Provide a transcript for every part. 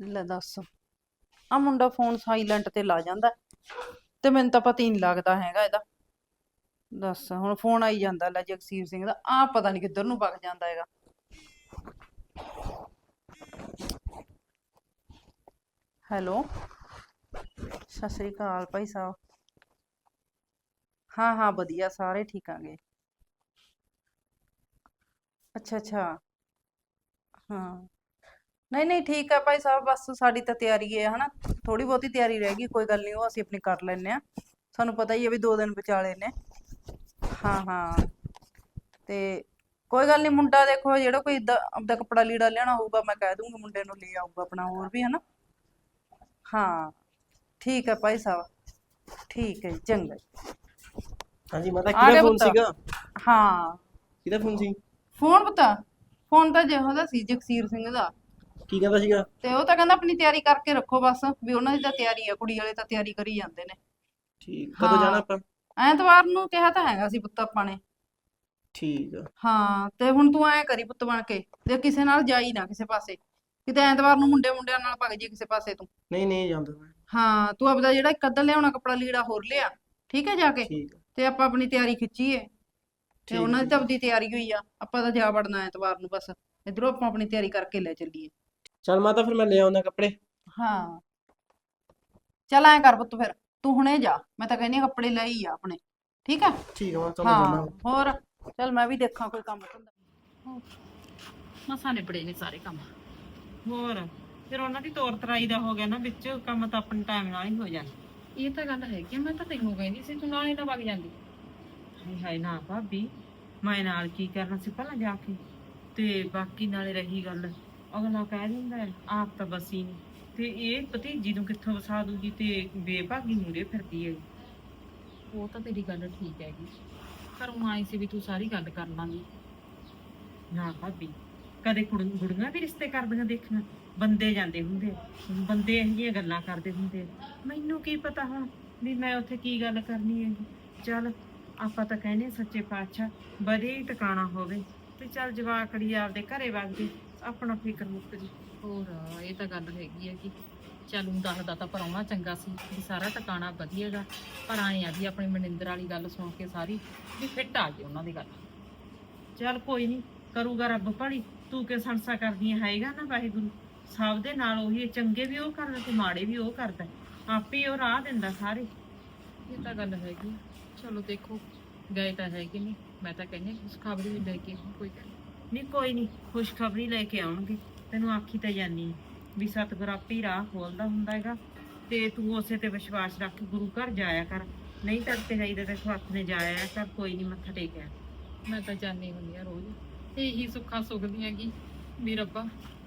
ਲੈ ਦੱਸ। ਆ ਮੁੰਡਾ ਫੋਨ ਸਾਇਲੈਂਟ ਤੇ ਲਾ ਜਾਂਦਾ ਤੇ ਮੈਨੂੰ ਤਾਂ ਪਤਾ ਹੀ ਨਹੀਂ ਲੱਗਦਾ ਹੈਗਾ ਇਹਦਾ। ਦੱਸ, ਹੁਣ ਫੋਨ ਆਈ ਜਾਂਦਾ ਲੈ ਜਗਸੀਰ ਸਿੰਘ ਦਾ ਆ ਪਤਾ ਨਹੀਂ ਕਿੱਧਰ ਨੂੰ ਵਗ ਜਾਂਦਾ ਹੈਗਾ। ਹੈਲੋ, ਸਤਿ ਸ੍ਰੀ ਅਕਾਲ ਭਾਈ ਸਾਹਿਬ। ਹਾਂ ਹਾਂ, ਵਧੀਆ, ਸਾਰੇ ਠੀਕ ਆਂਗੇ। ਅੱਛਾ ਅੱਛਾ, ਹਾਂ। ਨਹੀਂ ਨਹੀਂ ਠੀਕ ਹੈ ਭਾਈ ਸਾਹਿਬ ਬਸ ਸਾਡੀ ਤਾਂ ਤਿਆਰੀ ਹੈ ਹਨਾ। ਥੋੜੀ ਬਹੁਤੀ ਤਿਆਰੀ ਰਹਿ ਗਈ ਕੋਈ ਗੱਲ ਨਹੀਂ ਉਹ ਅਸੀਂ ਆਪਣੀ ਕਰ ਲੈਨੇ ਆ ਸਾਨੂੰ ਪਤਾ ਹੀ ਹੈ ਵੀ ਦੋ ਦਿਨ ਵਿਚਾਲੇ ਨੇ। ਹਾਂ ਹਾਂ। ਤੇ ਕੋਈ ਗੱਲ ਨਹੀਂ ਮੁੰਡਾ ਦੇਖੋ ਜਿਹੜਾ ਕੋਈ ਆਪਦਾ ਕੱਪੜਾ ਲੀੜਾ ਲੈਣਾ ਹੋਊਗਾ ਮੈਂ ਕਹਿ ਦੂੰਗੀ ਮੁੰਡੇ ਨੂੰ ਲੈ ਆਊਗਾ ਆਪਣਾ ਹੋਰ ਵੀ ਹਨਾ। ਹਾਂ ਠੀਕ ਹੈ ਭਾਈ ਸਾਹਿਬ। ਠੀਕ ਹੈ ਜੀ, ਚੰਗਾ ਜੀ। ਹਾਂਜੀ ਮਾਤਾ ਆ ਗਿਆ ਕਿਹਦਾ ਫੋਨ ਪੁੱਤ? ਸੀਗਾ? ਹਾਂ। ਕਿਹਦਾ ਫੋਨ ਸੀ? ਫੋਨ ਪਤਾ ਫੋਨ ਤਾਂ ਜਿਹੋ ਦਾ ਸੀ ਜਗਸੀਰ ਸਿੰਘ ਦਾ। ਕੀ ਕਹਿੰਦਾ ਸੀਗਾ? ਤੇ ਉਹ ਤਾਂ ਕਹਿੰਦਾ ਆਪਣੀ ਤਿਆਰੀ ਕਰਕੇ ਰੱਖੋ ਬਸ ਵੀ ਉਹਨਾਂ ਦੀ ਤਾਂ ਤਿਆਰੀ ਆ ਕੁੜੀ ਵਾਲੇ ਤਾਂ ਤਿਆਰੀ ਕਰੀ ਜਾਂਦੇ ਨੇ। ਠੀਕ ਕਦੋਂ ਜਾਣਾ। ਆਪਾਂ? ਐਤਵਾਰ ਨੂੰ ਕਿਹਾ ਤਾਂ ਹੈਗਾ ਸੀ ਪੁੱਤ ਆਪਾਂ ਨੇ। ਠੀਕ ਆ। ਹਾਂ ਤੇ ਹੁਣ ਤੂੰ ਐਂ ਕਰੀ ਪੁੱਤ ਬਣ ਕੇ ਤੇ ਕਿਸੇ ਨਾਲ ਜਾਈ ਨਾ ਕਿਸੇ ਪਾਸੇ ਕਿਤੇ ਐਤਵਾਰ ਨੂੰ ਮੁੰਡੇ ਮੁੰਡਿਆਂ ਨਾਲ ਭੱਜ ਜੀ ਕਿਸੇ ਪਾਸੇ ਤੂੰ। ਨਹੀਂ ਨਹੀਂ ਜਾਂਦਾ ਮੈਂ। ਹਾਂ ਤੂੰ ਆਪਦਾ ਜਿਹੜਾ ਇੱਕ ਅੱਧਾ ਲਿਆਉਣਾ ਕੱਪੜਾ ਲੀੜਾ ਹੋਰ ਲਿਆ ਠੀਕ ਹੈ ਜਾ ਕੇ ਠੀਕ ਆ। ਤੇ ਆਪਾਂ ਆਪਣੀ ਤਿਆਰੀ ਖਿੱਚੀਏ। ਤੇ ਠੀਕ ਉਹਨਾਂ ਦੀ ਤਾਂ। ਆਪਦੀ ਤਿਆਰੀ ਹੋਈ ਆ ਆਪਾਂ ਤਾਂ ਜਾ ਵੜਨਾ ਐਤਵਾਰ ਨੂੰ ਬਸ ਇਧਰੋਂ ਆਪਾਂ ਆਪਣੀ ਤਿਆਰੀ ਕਰਕੇ ਲੈ ਚੱਲੀਏ। ਚੱਲ ਮਾਤਾ ਫਿਰ ਮੈਂ ਲੈ ਆਉਂਦਾ ਕੱਪੜੇ। ਹਾਂ। ਚੱਲ ਐਂ ਕਰ ਪੁੱਤ ਫਿਰ ਤੂੰ ਹੁਣੇ ਜਾ ਮੈਂ ਤਾਂ ਕਹਿੰਦੀ ਹਾਂ ਕੱਪੜੇ ਲੈ ਹੀ ਆ ਆਪਣੇ ਠੀਕ ਆ ਠੀਕ ਆ ਮੈਂ ਹਾਂ ਹੋਰ ਚੱਲ ਮੈਂ ਵੀ ਦੇਖਾਂ ਕੋਈ ਕੰਮ ਧੰਦਾ। ਮਸਾਂ ਨਿਬੜੇ ਨੇ ਸਾਰੇ ਕੰਮ। ਹੋਰ ਫਿਰ ਉਹਨਾਂ ਦੀ ਤੋਰ ਤਰਾਈ ਦਾ ਹੋ ਗਿਆ ਨਾ ਵਿੱਚ ਕੰਮ ਤਾਂ ਆਪਣੇ ਟਾਈਮ ਨਾਲ ਹੀ ਹੋ ਜਾਂਦਾ। ਇਹ ਤਾਂ ਗੱਲ ਹੈਗੀ ਆ, ਮੈਂ ਤਾਂ ਤੈਨੂੰ ਕਹਿੰਦੀ ਸੀ ਤੂੰ ਨਾਲੇ ਨਾ ਵਗ ਜਾਂਦੀ। ਹਾਏ ਹਾਏ ਨਾ ਭਾਬੀ ਮੈਂ ਨਾਲ ਕੀ ਕਰਨਾ ਸੀ ਪਹਿਲਾਂ ਜਾ ਕੇ। ਤੇ ਬਾਕੀ ਨਾਲੇ ਰਹੀ ਗੱਲ। ਅਗਲਾ ਕਹਿ ਦਿੰਦਾ ਹੈ, ਆਪ ਤਾਂ ਬਸੀ ਨਹੀਂ। ਤੇ ਇਹ ਭਤੀਜੀ ਨੂੰ ਕਿੱਥੋਂ ਵਸਾ ਦੂਗੀ ਤੇ ਬੇਭਾਗੀ ਮੂਰੇ ਫਿਰਦੀ ਹੈ ਉਹ ਤਾਂ ਤੇਰੀ ਗੱਲ ਠੀਕ ਹੈਗੀ। ਪਰ ਉਹ ਆਈ ਸੀ ਵੀ ਤੂੰ ਸਾਰੀ ਗੱਲ ਕਰ ਲਾਂਗੀ। ਨਾ ਭਾਬੀ ਕਦੇ ਕੁੜ ਕੁੜੀਆਂ ਵੀ ਰਿਸ਼ਤੇ ਕਰਦੀਆਂ ਦੇਖਣਾ। ਬੰਦੇ ਜਾਂਦੇ ਹੁੰਦੇ ਬੰਦੇ ਇਹੋ ਜਿਹੀਆਂ ਗੱਲਾਂ ਕਰਦੇ ਹੁੰਦੇ ਮੈਨੂੰ ਕੀ ਪਤਾ ਹੁਣ ਵੀ ਮੈਂ ਉੱਥੇ ਕੀ ਗੱਲ ਕਰਨੀ ਹੈ ਚੱਲ ਆਪਾਂ ਤਾਂ ਕਹਿੰਦੇ ਹਾਂ ਸੱਚੇ ਪਾਤਸ਼ਾਹ ਬੜੇ ਹੀ ਟਿਕਾਣਾ ਹੋਵੇ। ਤੇ ਚੱਲ ਜਵਾਕੜੀ ਆਪਦੇ ਘਰੇ ਵਗ ਜੇ। ਆਪਣਾ ਫਿਕਰ ਮੁੱਕ ਜੇ। ਹੋਰ ਇਹ ਤਾਂ ਗੱਲ ਹੈਗੀ ਹੈ ਕਿ ਚੱਲ ਦੱਸਦਾ ਤਾਂ ਪਰਾਉਣਾ ਚੰਗਾ ਸੀ ਵੀ ਸਾਰਾ ਟਿਕਾਣਾ ਵਧੀਆਗਾ ਪਰ ਆਏ ਆ ਵੀ ਆਪਣੀ ਮਨਿੰਦਰ ਵਾਲੀ ਗੱਲ ਸੁਣ ਕੇ ਸਾਰੀ ਵੀ ਫਿੱਟ ਆ ਗਈ ਉਹਨਾਂ ਦੀ ਗੱਲ। ਚੱਲ ਕੋਈ ਨਹੀਂ ਕਰੂਗਾ ਰੱਬ ਭਲੀ। ਤੂੰ ਕਿ ਸੰਸਾ ਕਰਦੀਆਂ ਹੈਗਾ ਨਾ ਵਾਹਿਗੁਰੂ। ਸਭ ਦੇ ਨਾਲ ਉਹੀ ਹੈ, ਚੰਗੇ ਵੀ ਉਹ ਕਰਦਾ ਤੇ ਮਾੜੇ ਵੀ ਉਹ ਕਰਦਾ। ਆਪੇ ਹੀ ਉਹ ਰਾਹ ਦਿੰਦਾ ਸਾਰੇ। ਇਹ ਤਾਂ ਗੱਲ ਹੈਗੀ। ਚਲੋ ਦੇਖੋ ਗਏ ਤਾਂ ਹੈਗੇ ਨਹੀਂ ਮੈਂ ਤਾਂ ਕਹਿੰਦੀ ਖੁਸ਼ਖਬਰੀ ਵੀ ਲੈ ਕੇ ਆਉਂ, ਕੋਈ ਗੱਲ ਨੀ। ਨਹੀਂ ਕੋਈ ਨਹੀਂ ਖੁਸ਼ਖਬਰੀ ਲੈ ਕੇ ਆਉਣਗੇ। ਤੈਨੂੰ ਆਖੀ ਤਾਂ ਜਾਨੀ ਵੀ ਸਤਿਗੁਰ ਆਪੇ ਹੀ ਰਾਹ ਖੋਲਦਾ ਹੁੰਦਾ ਹੈਗਾ। ਤੇ ਤੂੰ ਉਸੇ ਤੇ ਵਿਸ਼ਵਾਸ ਰੱਖ ਕੇ ਗੁਰੂ ਘਰ ਜਾਇਆ ਕਰ। ਨਹੀਂ ਤਾਂ ਤੇ ਜਾਈਦਾ ਤੇ ਹੱਥ ਨੇ ਜਾਇਆ ਕਰ ਕੋਈ ਨਹੀਂ ਮੱਥਾ ਟੇਕਿਆ ਮੈਂ ਤਾਂ ਜਾਣੀ ਹੁੰਦੀ ਆ ਰੋਜ਼। ਇਹੀ ਸੁੱਖਾਂ ਸੁਖਦੀ ਹੈਗੀ ਵੀ ਰੱਬਾ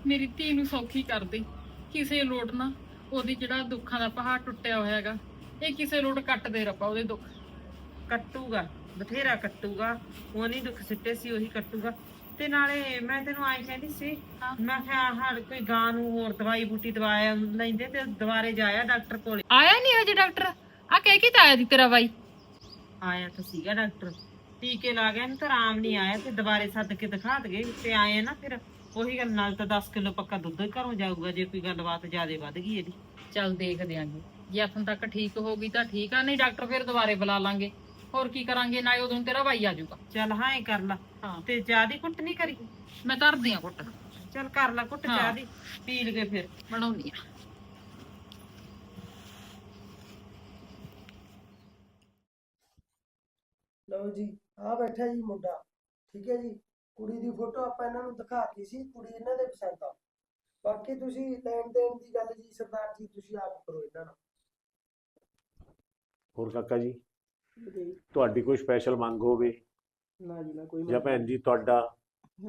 ਮੇਰੀ ਧੀ ਨੂੰ ਸੌਖੀ ਕਰ ਦੇ। ਕਿਸੇ ਲੋੜ ਨਾ ਉਹਦੀ ਜਿਹੜਾ ਦੁੱਖਾਂ ਦਾ ਪਹਾੜ ਟੁੱਟਿਆ ਹੋਇਆ ਹੈਗਾ ਇਹ ਕਿਸੇ ਲੋੜ ਕੱਟ ਦੇ ਰੱਬਾ ਉਹਦੇ ਦੁੱਖ। ਕੱਟੂਗਾ ਬਥੇਰਾ ਕੱਟੂਗਾ। ਉਹ ਨਹੀਂ ਦੁੱਖ ਸਿੱਟੇ ਸੀ ਉਹੀ ਕੱਟੂਗਾ। ਤੇ ਨਾਲੇ ਮੈਂ ਤੈਨੂੰ ਆਈ ਕਹਿੰਦੀ ਸੀ ਹਾਂ। ਮੈਂ ਕਿਹਾ ਹਰ ਕੋਈ ਗਾਂ ਨੂੰ ਹੋਰ ਦਵਾਈ ਬੂਟੀ ਦਵਾਇਆ ਲੈਂਦੇ ਤੇ ਦੁਬਾਰੇ ਜਾਇਆ ਡਾਕਟਰ ਕੋਲੇ। ਆਇਆ ਨਹੀਂ ਹਜੇ ਡਾਕਟਰ? ਆ ਕਹਿ ਕੇ ਤਾਂ ਆਇਆ ਦੀ ਤੇਰਾ ਬਾਈ। ਆਇਆ ਤਾਂ ਸੀਗਾ ਡਾਕਟਰ। ਟੀਕੇ ਲਾ ਗਿਆ ਨੂੰ ਤਾਂ ਆਰਾਮ ਨਹੀਂ ਆਇਆ ਤੇ ਦੁਬਾਰੇ ਸੱਦ ਕੇ ਦਿਖਾ ਦਗੇ ਤੇ ਆਏ ਆ ਨਾ ਫਿਰ। ਉਹੀ ਗੱਲ ਨਾਲ ਤਾਂ 10 ਕਿਲੋ ਪੱਕਾ ਦੁੱਧ ਘਰੋਂ ਜਾਊਗਾ ਜੇ ਕੋਈ ਗੱਲਬਾਤ ਜ਼ਿਆਦੇ ਵੱਧ ਗਈ ਇਹਦੀ। ਚੱਲ ਦੇਖਦੇ ਆਂਗੇ ਜੇ। ਆਥਣ ਤੱਕ ਠੀਕ ਹੋ ਗਈ ਤਾਂ ਠੀਕ ਆ ਨਹੀਂ ਡਾਕਟਰ ਫਿਰ ਦੁਬਾਰੇ ਬੁਲਾ ਲਾਂਗੇ। ਹੋਰ ਕੀ ਕਰਾਂਗੇ ਨਾ ਉਦੋਂ ਤੇਰਾ ਬਾਈ ਆ ਜਾਊਗਾ। ਚੱਲ ਹਾਂ ਇਹ ਕਰ ਲਾ। ਹਾਂ। ਤੇ ਚਾਹ ਦੀ ਕੁੱਟ ਨਹੀਂ ਕਰੀ? ਮੈਂ ਧਰਦੀ ਆ ਘੁੱਟ ਚੱਲ ਕਰ ਲਾ ਕੁੱਟ ਹਾਂ। ਚਾਹ ਦੀ ਪੀ ਲਗੇ ਫਿਰ ਬਣਾਉਣੀ ਆ ਲਓ ਜੀ ਆ ਬੈਠਾ ਜੀ ਮੁੰਡਾ। ਠੀਕ ਹੈ ਜੀ? ਕੁੜੀ ਦੀ ਫੋਟੋ ਆਪਾਂ ਇਹਨਾਂ ਨੂੰ ਦਿਖਾਤੀ ਸੀ ਕੁੜੀ ਇਹਨਾਂ ਦੇ ਪਸੰਦ ਆ। ਬਾਕੀ ਤੁਸੀਂ ਲੈਣ ਦੇਣ ਦੀ ਗੱਲ ਜੀ ਸਰਦਾਰ ਜੀ ਤੁਸੀਂ ਆਪ ਕਰੋ ਇਹਨਾਂ ਨਾਲ। ਹੋਰ ਕਾਕਾ ਜੀ ਤੁਹਾਡੀ ਕੋਈ ਸਪੈਸ਼ਲ ਮੰਗ ਹੋਵੇ? ਨਾ ਜੀ ਨਾ ਕੋਈ ਜਾਂ ਭੈਣ ਜੀ ਤੁਹਾਡਾ?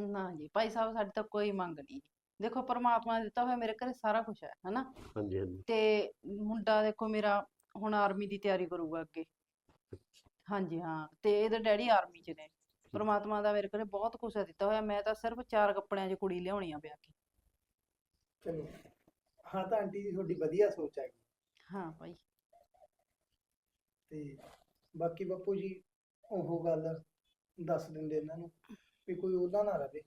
ਨਾ ਜੀ ਭਾਈ ਸਾਹਿਬ ਸਾਡੀ ਤਾਂ ਕੋਈ ਮੰਗ ਨਹੀਂ। ਦੇਖੋ ਪਰਮਾਤਮਾ ਨੇ ਦਿੱਤਾ ਹੋਇਆ ਮੇਰੇ ਘਰੇ ਸਾਰਾ ਕੁਝ ਹੈ ਹਨਾ? ਹਾਂਜੀ ਹਾਂਜੀ। ਤੇ ਮੁੰਡਾ ਦੇਖੋ ਮੇਰਾ ਹੁਣ ਆਰਮੀ ਦੀ ਤਿਆਰੀ ਕਰੂਗਾ ਅੱਗੇ। ਹਾਂਜੀ ਹਾਂ ਤੇ ਇਹਦੇ ਡੈਡੀ ਆਰਮੀ 'ਚ ਨੇ। ਪਰਮਾਤਮਾ ਦਾ ਮੇਰੇ ਘਰੇ ਬਹੁਤ ਕੁਝ ਦਿੱਤਾ ਹੋਇਆ। ਮੈਂ ਤਾਂ ਸਿਰਫ ਚਾਰ ਕੱਪੜਿਆਂ 'ਚ ਕੁੜੀ ਲਿਆਉਣੀ ਆ ਵਿਆਹ ਕੇ। ਚਲੋ। ਹਾਂ ਤਾਂ ਆਂਟੀ ਜੀ ਤੁਹਾਡੀ ਵਧੀਆ ਸੋਚ ਹੈ ਹਾਂ ਭਾਈ। ਤੇ ਬਾਕੀ ਬਾਪੂ ਜੀ ਉਹ ਗੱਲ ਦੱਸ ਦਿੰਦੇ ਇਹਨਾਂ ਨੂੰ ਵੀ ਕੋਈ ਉਹਦਾ ਨਾ ਰਵੇ।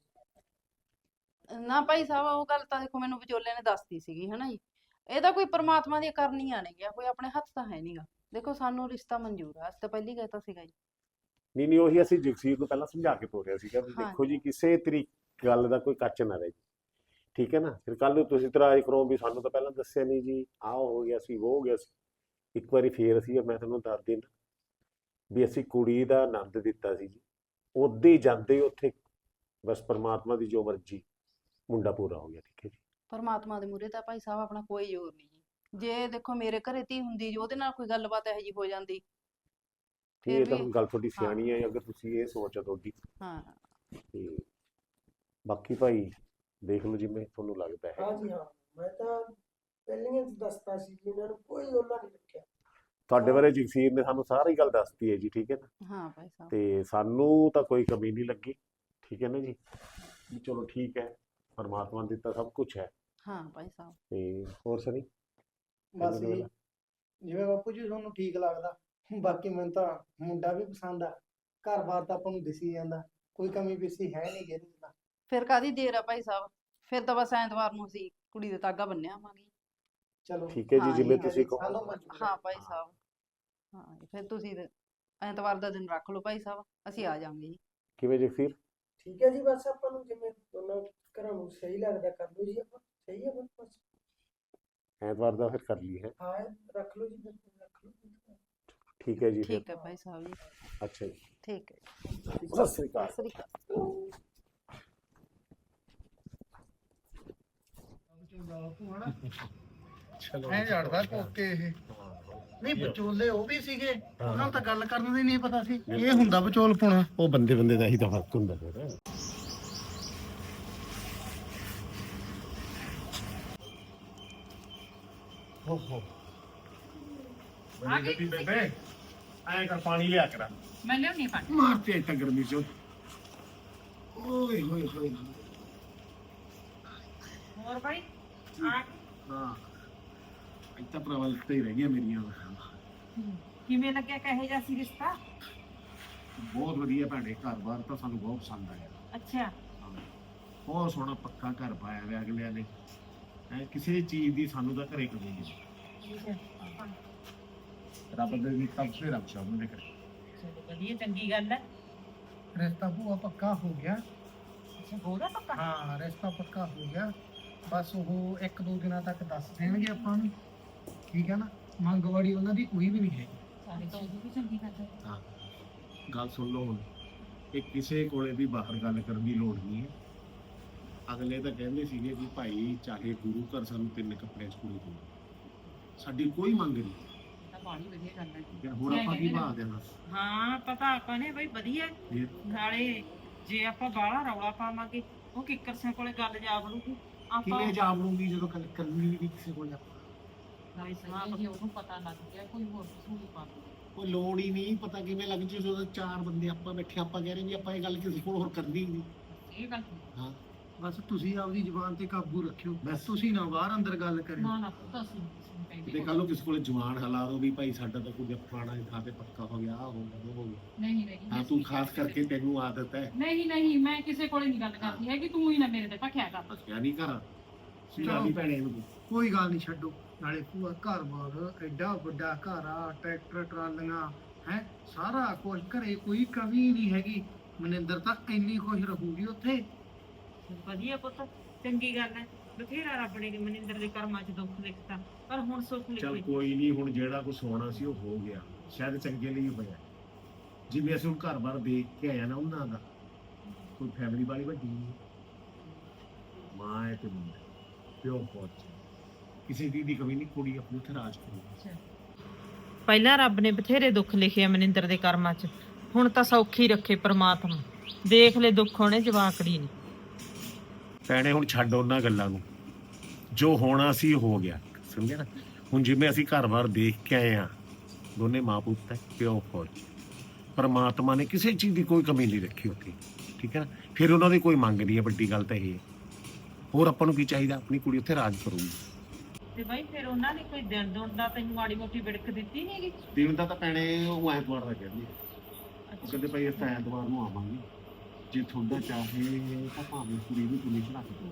ਨਾ ਭਾਈ ਸਾਹਿਬ ਉਹ ਗੱਲ ਤਾਂ ਦੇਖੋ ਮੈਨੂੰ ਵਿਚੋਲੇ ਨੇ ਦੱਸਤੀ ਸੀਗੀ ਹਨਾ ਜੀ। ਇਹ ਤਾਂ ਕੋਈ ਪ੍ਰਮਾਤਮਾ ਦੀਆਂ ਕਰਨੀਆਂ ਨੇ ਗਿਆ ਕੋਈ ਆਪਣੇ ਹੱਥ ਤਾਂ ਹੈ ਨਹੀਂਗਾ। ਦੇਖੋ ਸਾਨੂੰ ਰਿਸ਼ਤਾ ਮਨਜ਼ੂਰ ਆ ਅਸੀਂ ਤਾਂ ਪਹਿਲੀ ਕਹਿਤਾ ਸੀਗਾ ਜੀ। ਨਹੀਂ ਨਹੀਂ ਉਹੀ ਅਸੀਂ ਜਗਸੀਰ ਨੂੰ ਪਹਿਲਾਂ ਸਮਝਾ ਕੇ ਤੋਰਿਆ ਸੀਗਾ ਵੀ। ਦੇਖੋ ਜੀ ਕਿਸੇ ਤਰੀਕ ਗੱਲ ਦਾ ਕੋਈ ਕੱਚ ਨਾ ਰਹੇ। ਠੀਕ ਹੈ ਨਾ? ਫਿਰ ਕੱਲ ਨੂੰ ਤੁਸੀਂ ਇਤਰਾਜ਼ ਕਰੋ ਵੀ ਸਾਨੂੰ ਤਾਂ ਪਹਿਲਾਂ ਦੱਸਿਆ ਨਹੀਂ ਜੀ ਆਹ ਹੋ ਗਿਆ ਸੀ ਉਹ ਹੋ ਗਿਆ ਸੀ। ਇੱਕ ਵਾਰੀ ਫੇਰ ਅਸੀਂ ਮੈਂ ਤੁਹਾਨੂੰ ਦੱਸ ਦਿੰਦਾ ਵੀ ਅਸੀਂ ਕੁੜੀ ਦਾ ਆਨੰਦ ਦਿੱਤਾ ਸੀ ਜੀ। ਉਹਦੇ ਹੀ ਜਾਂਦੇ ਹੀ ਉੱਥੇ। ਬਸ ਪਰਮਾਤਮਾ ਦੀ ਜੋ ਮਰਜ਼ੀ ਮੁੰਡਾ ਪੂਰਾ ਹੋ ਗਿਆ ਠੀਕ ਹੈ ਜੀ। ਪਰਮਾਤਮਾ ਦੇ ਮੂਹਰੇ ਤਾਂ ਭਾਈ ਸਾਹਿਬ ਆਪਣਾ ਕੋਈ ਜ਼ੋਰ ਨਹੀਂ ਜੀ। ਜੇ ਦੇਖੋ ਮੇਰੇ ਘਰੇ ਧੀ ਹੁੰਦੀ ਜੀ ਉਹਦੇ ਨਾਲ ਕੋਈ ਗੱਲਬਾਤ ਇਹੋ ਜਿਹੀ ਹੋ ਜਾਂਦੀ। ਤੇ ਫਿਰ ਇਹ ਤਾਂ ਵੀ- ਹੁਣ ਗੱਲ ਤੁਹਾਡੀ ਹਾਂ। ਸਿਆਣੀ ਹੈ ਅਗਰ ਤੁਸੀਂ ਇਹ ਸੋਚ ਆ ਤੁਹਾਡੀ। ਹਾਂ। ਤੇ ਬਾਕੀ ਭਾਈ ਦੇਖ ਲਓ ਜਿਵੇਂ ਤੁਹਾਨੂੰ ਲੱਗਦਾ ਹੈ। ਹਾਂ ਜੀ ਹਾਂ। ਮੈਂ ਤਾਂ ਪਹਿਲੀਆਂ ਚ ਦੱਸਤਾ ਸੀ ਜੀ ਇਹਨਾਂ ਨੂੰ ਕੋਈ ਉਹਨਾਂ ਨਹੀਂ ਰੱਖਿਆ। ਤੁਹਾਡੇ ਬਾਰੇ ਜਗਸੀਰ ਨੇ ਸਾਨੂੰ ਸਾਰੀ ਗੱਲ ਦੱਸਤੀ ਹੈ ਜੀ ਠੀਕ ਹੈ ਨਾ? ਹਾਂ ਭਾਈ ਸਾਹਿਬ। ਤੇ ਸਾਨੂੰ ਤਾਂ ਕੋਈ ਕਮੀ ਨਹੀਂ ਲੱਗੀ ਠੀਕ ਹੈ ਨਾ ਜੀ? ਵੀ ਚਲੋ ਠੀਕ ਹੈ ਪਰਮਾਤਮਾ ਨੇ ਦਿੱਤਾ ਸਭ ਕੁਝ ਹੈ। ਹਾਂ ਭਾਈ ਸਾਹਿਬ। ਤੇ ਹੋਰ ਸਨੀ ਬਸ ਜੀ ਜਿਵੇਂ ਬਾਪੂ ਜੀ ਤੁਹਾਨੂੰ ਠੀਕ ਲੱਗਦਾ ਬਾਕੀ ਮੈਨੂੰ ਤਾਂ ਮੁੰਡਾ ਵੀ ਪਸੰਦ ਆ ਘਰ-ਬਾਰ ਤਾਂ ਆਪਾਂ ਨੂੰ ਦਿਸੀ ਜਾਂਦਾ ਕੋਈ ਕਮੀ ਪੇਸ਼ੀ ਹੈ ਨਹੀਂ ਤਾਂ। ਫਿਰ ਕਾਦੀ ਦੇਰ ਆ ਭਾਈ ਸਾਹਿਬ? ਫਿਰ ਤਾਂ ਬਸ ਐਤਵਾਰ ਨੂੰ ਅਸੀਂ ਕੁੜੀ ਦੇ ਤਾਗਾ ਬੰਨਿਆ ਆਵਾਂਗੇ। ਚਲੋ। ਠੀਕ ਹੈ ਜੀ ਜਿਵੇਂ ਤੁਸੀਂ ਸਾਨੂੰ ਕਹੋ। ਮਨਜ਼ੂਰ ਹਾਂ ਹੈ। ਭਾਈ ਸਾਹਿਬ। ਹਾਂ ਜੀ, ਫਿਰ ਤੁਸੀਂ ਤੇ ਐਤਵਾਰ ਦਾ ਦਿਨ ਰੱਖ ਲਓ ਭਾਈ ਸਾਹਿਬ ਅਸੀਂ ਆ ਜਾਵਾਂਗੇ ਜੀ। ਕਿਵੇਂ ਜਗਸੀਰ ਠੀਕ ਹੈ ਜੀ ਬਸ ਆਪਾਂ ਨੂੰ ਜਿਵੇਂ ਦੋਨਾਂ ਘਰਾਂ ਨੂੰ ਸਹੀ ਲੱਗਦਾ ਕਰ ਲਓ ਜੀ ਆਪਾਂ ਸਹੀ ਹੈ ਬਸ ਬਸ। ਐਤਵਾਰ ਦਾ ਫਿਰ ਕਰ ਲਈ ਹੈ ਹਾਂ ਰੱਖ ਲਓ ਜੀ ਬਿਲਕੁਲ ਰੱਖ ਲਓ। ਠੀਕ ਹੈ ਜੀ ਫਿਰ। ਠੀਕ ਹੈ ਭਾਈ ਸਾਹਿਬ ਜੀ। ਅੱਛਾ ਜੀ। ਠੀਕ ਹੈ ਸਤਿ ਸ੍ਰੀ ਅਕਾਲ। ਸਤਿ ਸ੍ਰੀ ਅਕਾਲ। ਚਲੋ। ਐ ਜੜਦਾ ਕੋਕੇ ਇਹ। ਨਹੀਂ ਵਿਚੋਲੇ ਉਹ ਵੀ ਸੀਗੇ ਉਹਨਾਂ ਨੂੰ ਤਾਂ ਗੱਲ ਕਰਨ ਦੀ ਨਹੀਂ ਪਤਾ ਸੀ। ਇਹ ਹੁੰਦਾ ਵਿਚੋਲ ਪੁਣਾ। ਉਹ ਬੰਦੇ ਬੰਦੇ ਦਾ ਹੀ ਤਾਂ ਫ਼ਰਕ ਹੁੰਦਾ ਫਿਰ। ਹੋ ਹੋ ਆ ਗਈ। ਬੇਬੇ। ਐ ਕਰ ਪਾਣੀ ਲਿਆ ਕਰਾ ਮੈਂ ਲਿਆਉਣੀ ਪਾਣੀ। ਮਾਰਤੇ ਇੱਥੇ ਗਰਮੀ ਚ। ਓਏ ਹੋਏ ਹੋਏ ਹੋਰ ਭਾਈ ਆ ਹਾਂ। ਇੱਥੇ ਪ੍ਰਵਲ ਤੇ ਹੀ ਰਹਿ ਗਿਆ ਮੇਰੀਆਂ ਕਿਵੇਂ ਲੱਗਿਆ ਕਹੇ ਜਾ ਸੀ ਰਿਸ਼ਤਾ? ਬਹੁਤ ਵਧੀਆ ਭੈਣੇ ਘਰ-ਬਾਰ ਤਾਂ ਸਾਨੂੰ ਬਹੁਤ ਪਸੰਦ ਆਇਆ। ਅੱਛਾ। ਬਹੁਤ ਸੋਹਣਾ ਪੱਕਾ ਘਰ ਪਾਇਆ ਹੋਇਆ ਅਗਲਿਆਂ ਨੇ। ਐ ਕਿਸੇ ਚੀਜ਼ ਦੀ ਸਾਨੂੰ ਤਾਂ ਘਰੇ ਕਮੀ ਨਹੀਂ। ਰੱਬ ਦੇ ਵੀ ਤਬ ਸੇ ਰੱਬ ਸ਼ਾਮ ਨੂੰ ਕਰੇ। ਚਲੋ ਵਧੀਆ ਚੰਗੀ ਗੱਲ ਹੈ। ਰਿਸ਼ਤਾ ਭੂਆ ਪੱਕਾ ਹੋ ਗਿਆ। ਅੱਛਾ ਹੋਦਾ ਪੱਕਾ? ਹਾਂ ਰਿਸ਼ਤਾ ਪੱਕਾ ਹੋ ਗਿਆ। ਬਸ ਉਹ ਇੱਕ ਦੋ ਦਿਨਾਂ ਤੱਕ ਦੱਸ ਦੇਣਗੇ ਆਪਾਂ ਨੂੰ। ਠੀਕ ਹੈ ਨਾ ਮੰਗਵਾੜੀ ਉਹਨਾਂ ਦੀ ਕੋਈ ਵੀ ਨਹੀਂ ਹੈ ਸਾਰੇ ਤਾਂ ਉਹ ਵੀ ਚੰਗੀ ਗੱਲ ਹੈ। ਹਾਂ ਗੱਲ ਸੁਣ ਲਓ ਹੁਣ। ਇਹ ਕਿਸੇ ਕੋਲੇ ਵੀ ਬਾਹਰ ਗੱਲ ਕਰਨ ਦੀ ਲੋੜ ਨਹੀਂ ਹੈ। ਅਗਲੇ ਤਾਂ ਕਹਿੰਦੇ ਸੀਗੇ ਕਿ ਭਾਈ ਚਾਹੇ ਗੁਰੂ ਘਰ ਸਾਨੂੰ ਤਿੰਨ ਕੱਪੜੇ ਕੁੜੀ ਦਿਓ। ਸਾਡੀ ਕੋਈ ਮੰਗ ਨਹੀਂ। ਤਾਂ ਬਾਣੀ ਵਧੀਆ ਗੱਲ ਹੈ। ਠੀਕ ਹੈ ਹੁਣ ਆਪਾਂ ਕੀ ਭਾਅ ਦੇਣਾ? ਹਾਂ ਪਤਾ ਆਪਾਂ ਨੇ ਬਈ ਵਧੀਆ। ਫਿਰ? ਨਾਲੇ ਜੇ ਆਪਾਂ ਬਾਹਲਾ ਰੌਲਾ ਪਾਵਾਂਗੇ ਉਹ ਕਿੱਕਰ ਸਿੰਘ ਕੋਲੇ ਗੱਲ ਜਾ ਵੜੂਗੀ ਆਪਾਂ ਕਿਵੇਂ ਜਾਬ ਲੂੰਗੀ ਜਦੋਂ ਕੱਲ ਕਰਨੀ ਵੀ ਨਹੀਂ ਕਿਸੇ ਕੋਲ ਆਪਾਂ? ਨਾਲੇ ਸਲਾਹ ਜੇ ਉਹਨੂੰ ਪਤਾ ਲੱਗ ਗਿਆ ਕੋਈ ਹੋਰ ਪਾ ਕੋਈ ਲੋੜ ਹੀ ਨਹੀਂ ਪਤਾ ਕਿਵੇਂ ਲੱਗ ਜੂ ਜਦੋਂ ਚਾਰ ਬੰਦੇ ਆਪਾਂ ਬੈਠੇ ਆਪਾਂ ਕਹਿ ਰਹੇ ਵੀ ਆਪਾਂ ਇਹ ਗੱਲ ਕਿਸੇ ਕੋਲ ਹੋਰ ਕਰਨੀ ਨਹੀਂ। ਇਹ ਗੱਲ ਹਾਂ। ਬਸ ਤੁਸੀਂ ਆਪਦੀ ਜ਼ੁਬਾਨ ਤੇ ਕਾਬੂ ਰੱਖਿਓ। ਬਸ। ਤੁਸੀਂ ਨਾ ਬਾਹਰ ਅੰਦਰ ਗੱਲ ਕਰਿਓ। ਨਾ ਨਾ ਪੁੱਤ ਨਹੀਂ ਕਿਤੇ ਕਹਿੰਦੇ ਕੱਲ ਨੂੰ ਕਿਸੇ ਕੋਲ ਜਵਾਨ ਹਲਾ ਦੋ ਵੀ ਭਾਈ ਸਾਡਾ ਤਾਂ ਕੁਝ ਫਲਾਣਾ ਦੀ ਥਾਂ ਤੇ ਪੱਕਾ ਹੋ ਗਿਆ ਆਹ ਹੋ ਗਿਆ ਉਹ ਹੋ ਗਿਆ। ਨਹੀਂ ਨਹੀਂ ਹਾਂ ਤੂੰ ਖਾਸ ਕਰਕੇ ਤੈਨੂੰ ਆਦਤ ਹੈ। ਨਹੀਂ ਨਹੀਂ ਮੈਂ ਕਿਸੇ ਕੋਲੇ ਨਹੀਂ ਗੱਲ ਕਰਦੀ ਹੈ। ਕਿ ਤੂੰ ਹੀ ਨਾ ਮੇਰੇ ਤੇ ਭਖਿਆ ਕਰ। ਹੱਸਿਆ ਨਹੀਂ ਕਰ। ਸਿਰਾ ਦੀ ਭੈਣੇ ਨੂੰ ਕੋਈ ਗੱਲ ਨਹੀਂ ਛੱਡੋ। ਨਾਲੇ ਭੂਆ ਘਰ ਬਾਰ ਐਡਾ ਵੱਡਾ ਘਰ ਆ ਟਰੈਕਟਰ ਟਰਾਲੀਆਂ ਹੈ ਸਾਰਾ ਕੁਝ ਘਰੇ ਕੋਈ ਕਮੀ ਨਹੀਂ ਹੈਗੀ। ਮਨਿੰਦਰ ਤਾਂ ਇੰਨੀ ਖੁਸ਼ ਰਹੂਗੀ ਉੱਥੇ। ਵਧੀਆ ਪੁੱਤ ਚੰਗੀ ਗੱਲ ਹੈ। ਬਥੇਰਾ ਰੱਬ ਨੇ ਮਨਿੰਦਰ ਦੇ ਕਰਮਾਂ 'ਚ ਦੁੱਖ ਲਿਖਤਾ ਪਰ ਹੁਣ ਸੁੱਖ ਚਲ ਲਿਖੇ ਕੋਈ ਨਹੀਂ ਹੁਣ ਜਿਹੜਾ ਕੁਝ ਹੋਣਾ ਸੀ ਉਹ ਹੋ ਗਿਆ। ਸ਼ਾਇਦ ਚੰਗੇ ਲਈ ਹੋਇਆ। ਜਿਵੇਂ ਅਸੀਂ ਹੁਣ ਘਰ-ਬਾਰ ਦੇਖ ਕੇ ਆਇਆ ਨਾ ਉਹਨਾਂ ਦਾ ਕੋਈ ਫੈਮਿਲੀ ਵਾਲੀ ਵੱਡੀ ਨਹੀਂ। ਮਾਂ ਹੈ ਤੇ ਮੁੰਡਾ ਪਿਓ ਪਹੁੰਚ ਕਿਸੇ ਦੀ ਦੀ ਕਮੀ ਨਹੀਂ ਕੁੜੀ ਆਪਣੀ ਉੱਥੇ ਰਾਜ ਕਰੂਗੀ। ਪਹਿਲਾਂ ਰੱਬ ਨੇ ਬਥੇਰੇ ਦੁੱਖ ਲਿਖੇ ਮਨਿੰਦਰ ਦੇ ਕਰਮਾਂ 'ਚ। ਹੁਣ ਤਾਂ ਸੌਖੀ ਰੱਖੇ ਪ੍ਰਮਾਤਮਾ। ਦੇਖ ਲੈ ਦੁੱਖ ਹੋਣੇ ਜਵਾਕੜੀ ਨੇ ਭੈਣੇ ਹੁਣ ਛੱਡ ਉਹਨਾਂ ਗੱਲਾਂ ਨੂੰ। ਜੋ ਹੋਣਾ ਸੀ ਹੋ ਗਿਆ। ਸਮਝਿਆ ਨਾ? ਹੁਣ ਜਿਵੇਂ ਅਸੀਂ ਘਰ-ਬਾਰ ਦੇਖ ਕੇ ਆਏ ਆ ਦੋਨੇ ਮਾਂ ਪੁੱਤ ਹੈ ਪਿਓ ਫੌਜ। ਪਰਮਾਤਮਾ ਨੇ ਕਿਸੇ ਚੀਜ਼ ਦੀ ਕੋਈ ਕਮੀ ਨਹੀਂ ਰੱਖੀ ਉੱਥੇ। ਠੀਕ ਹੈ ਨਾ? ਫਿਰ ਉਹਨਾਂ ਦੀ ਕੋਈ ਮੰਗ ਨਹੀਂ ਹੈ ਵੱਡੀ ਗੱਲ ਤਾਂ ਇਹ ਹੈ। ਹੋਰ ਆਪਾਂ ਨੂੰ ਕੀ ਚਾਹੀਦਾ? ਆਪਣੀ ਕੁੜੀ ਉੱਥੇ ਰਾਜ ਕਰੂਗੀ। ਤੇ ਬਾਈ ਫਿਰ ਉਹਨਾਂ ਨੇ ਕੋਈ ਦਿਨ ਦੁਣ ਦਾ ਤੈਨੂੰ ਮਾੜੀ ਮੋਟੀ ਵਿੜਕ ਦਿੱਤੀ ਨਹੀਂ ਹੈਗੀ? ਦਿਨ ਦਾ ਤਾਂ ਭੈਣੇ ਉਹ ਐਤਵਾਰ ਦਾ ਕਹਿੰਦੀ ਉਹ ਕਹਿੰਦੇ ਭਾਈ ਅਸੀਂ ਐਤਵਾਰ ਨੂੰ ਆਵਾਂਗੇ। ਜੇ ਤੁਹਾਡਾ ਚਾਹੇ ਤਾਂ ਭਾਵੇਂ ਕੁੜੀ ਨੂੰ ਕੁੜੀ ਚੜਾ ਕੇ ਦਿਓ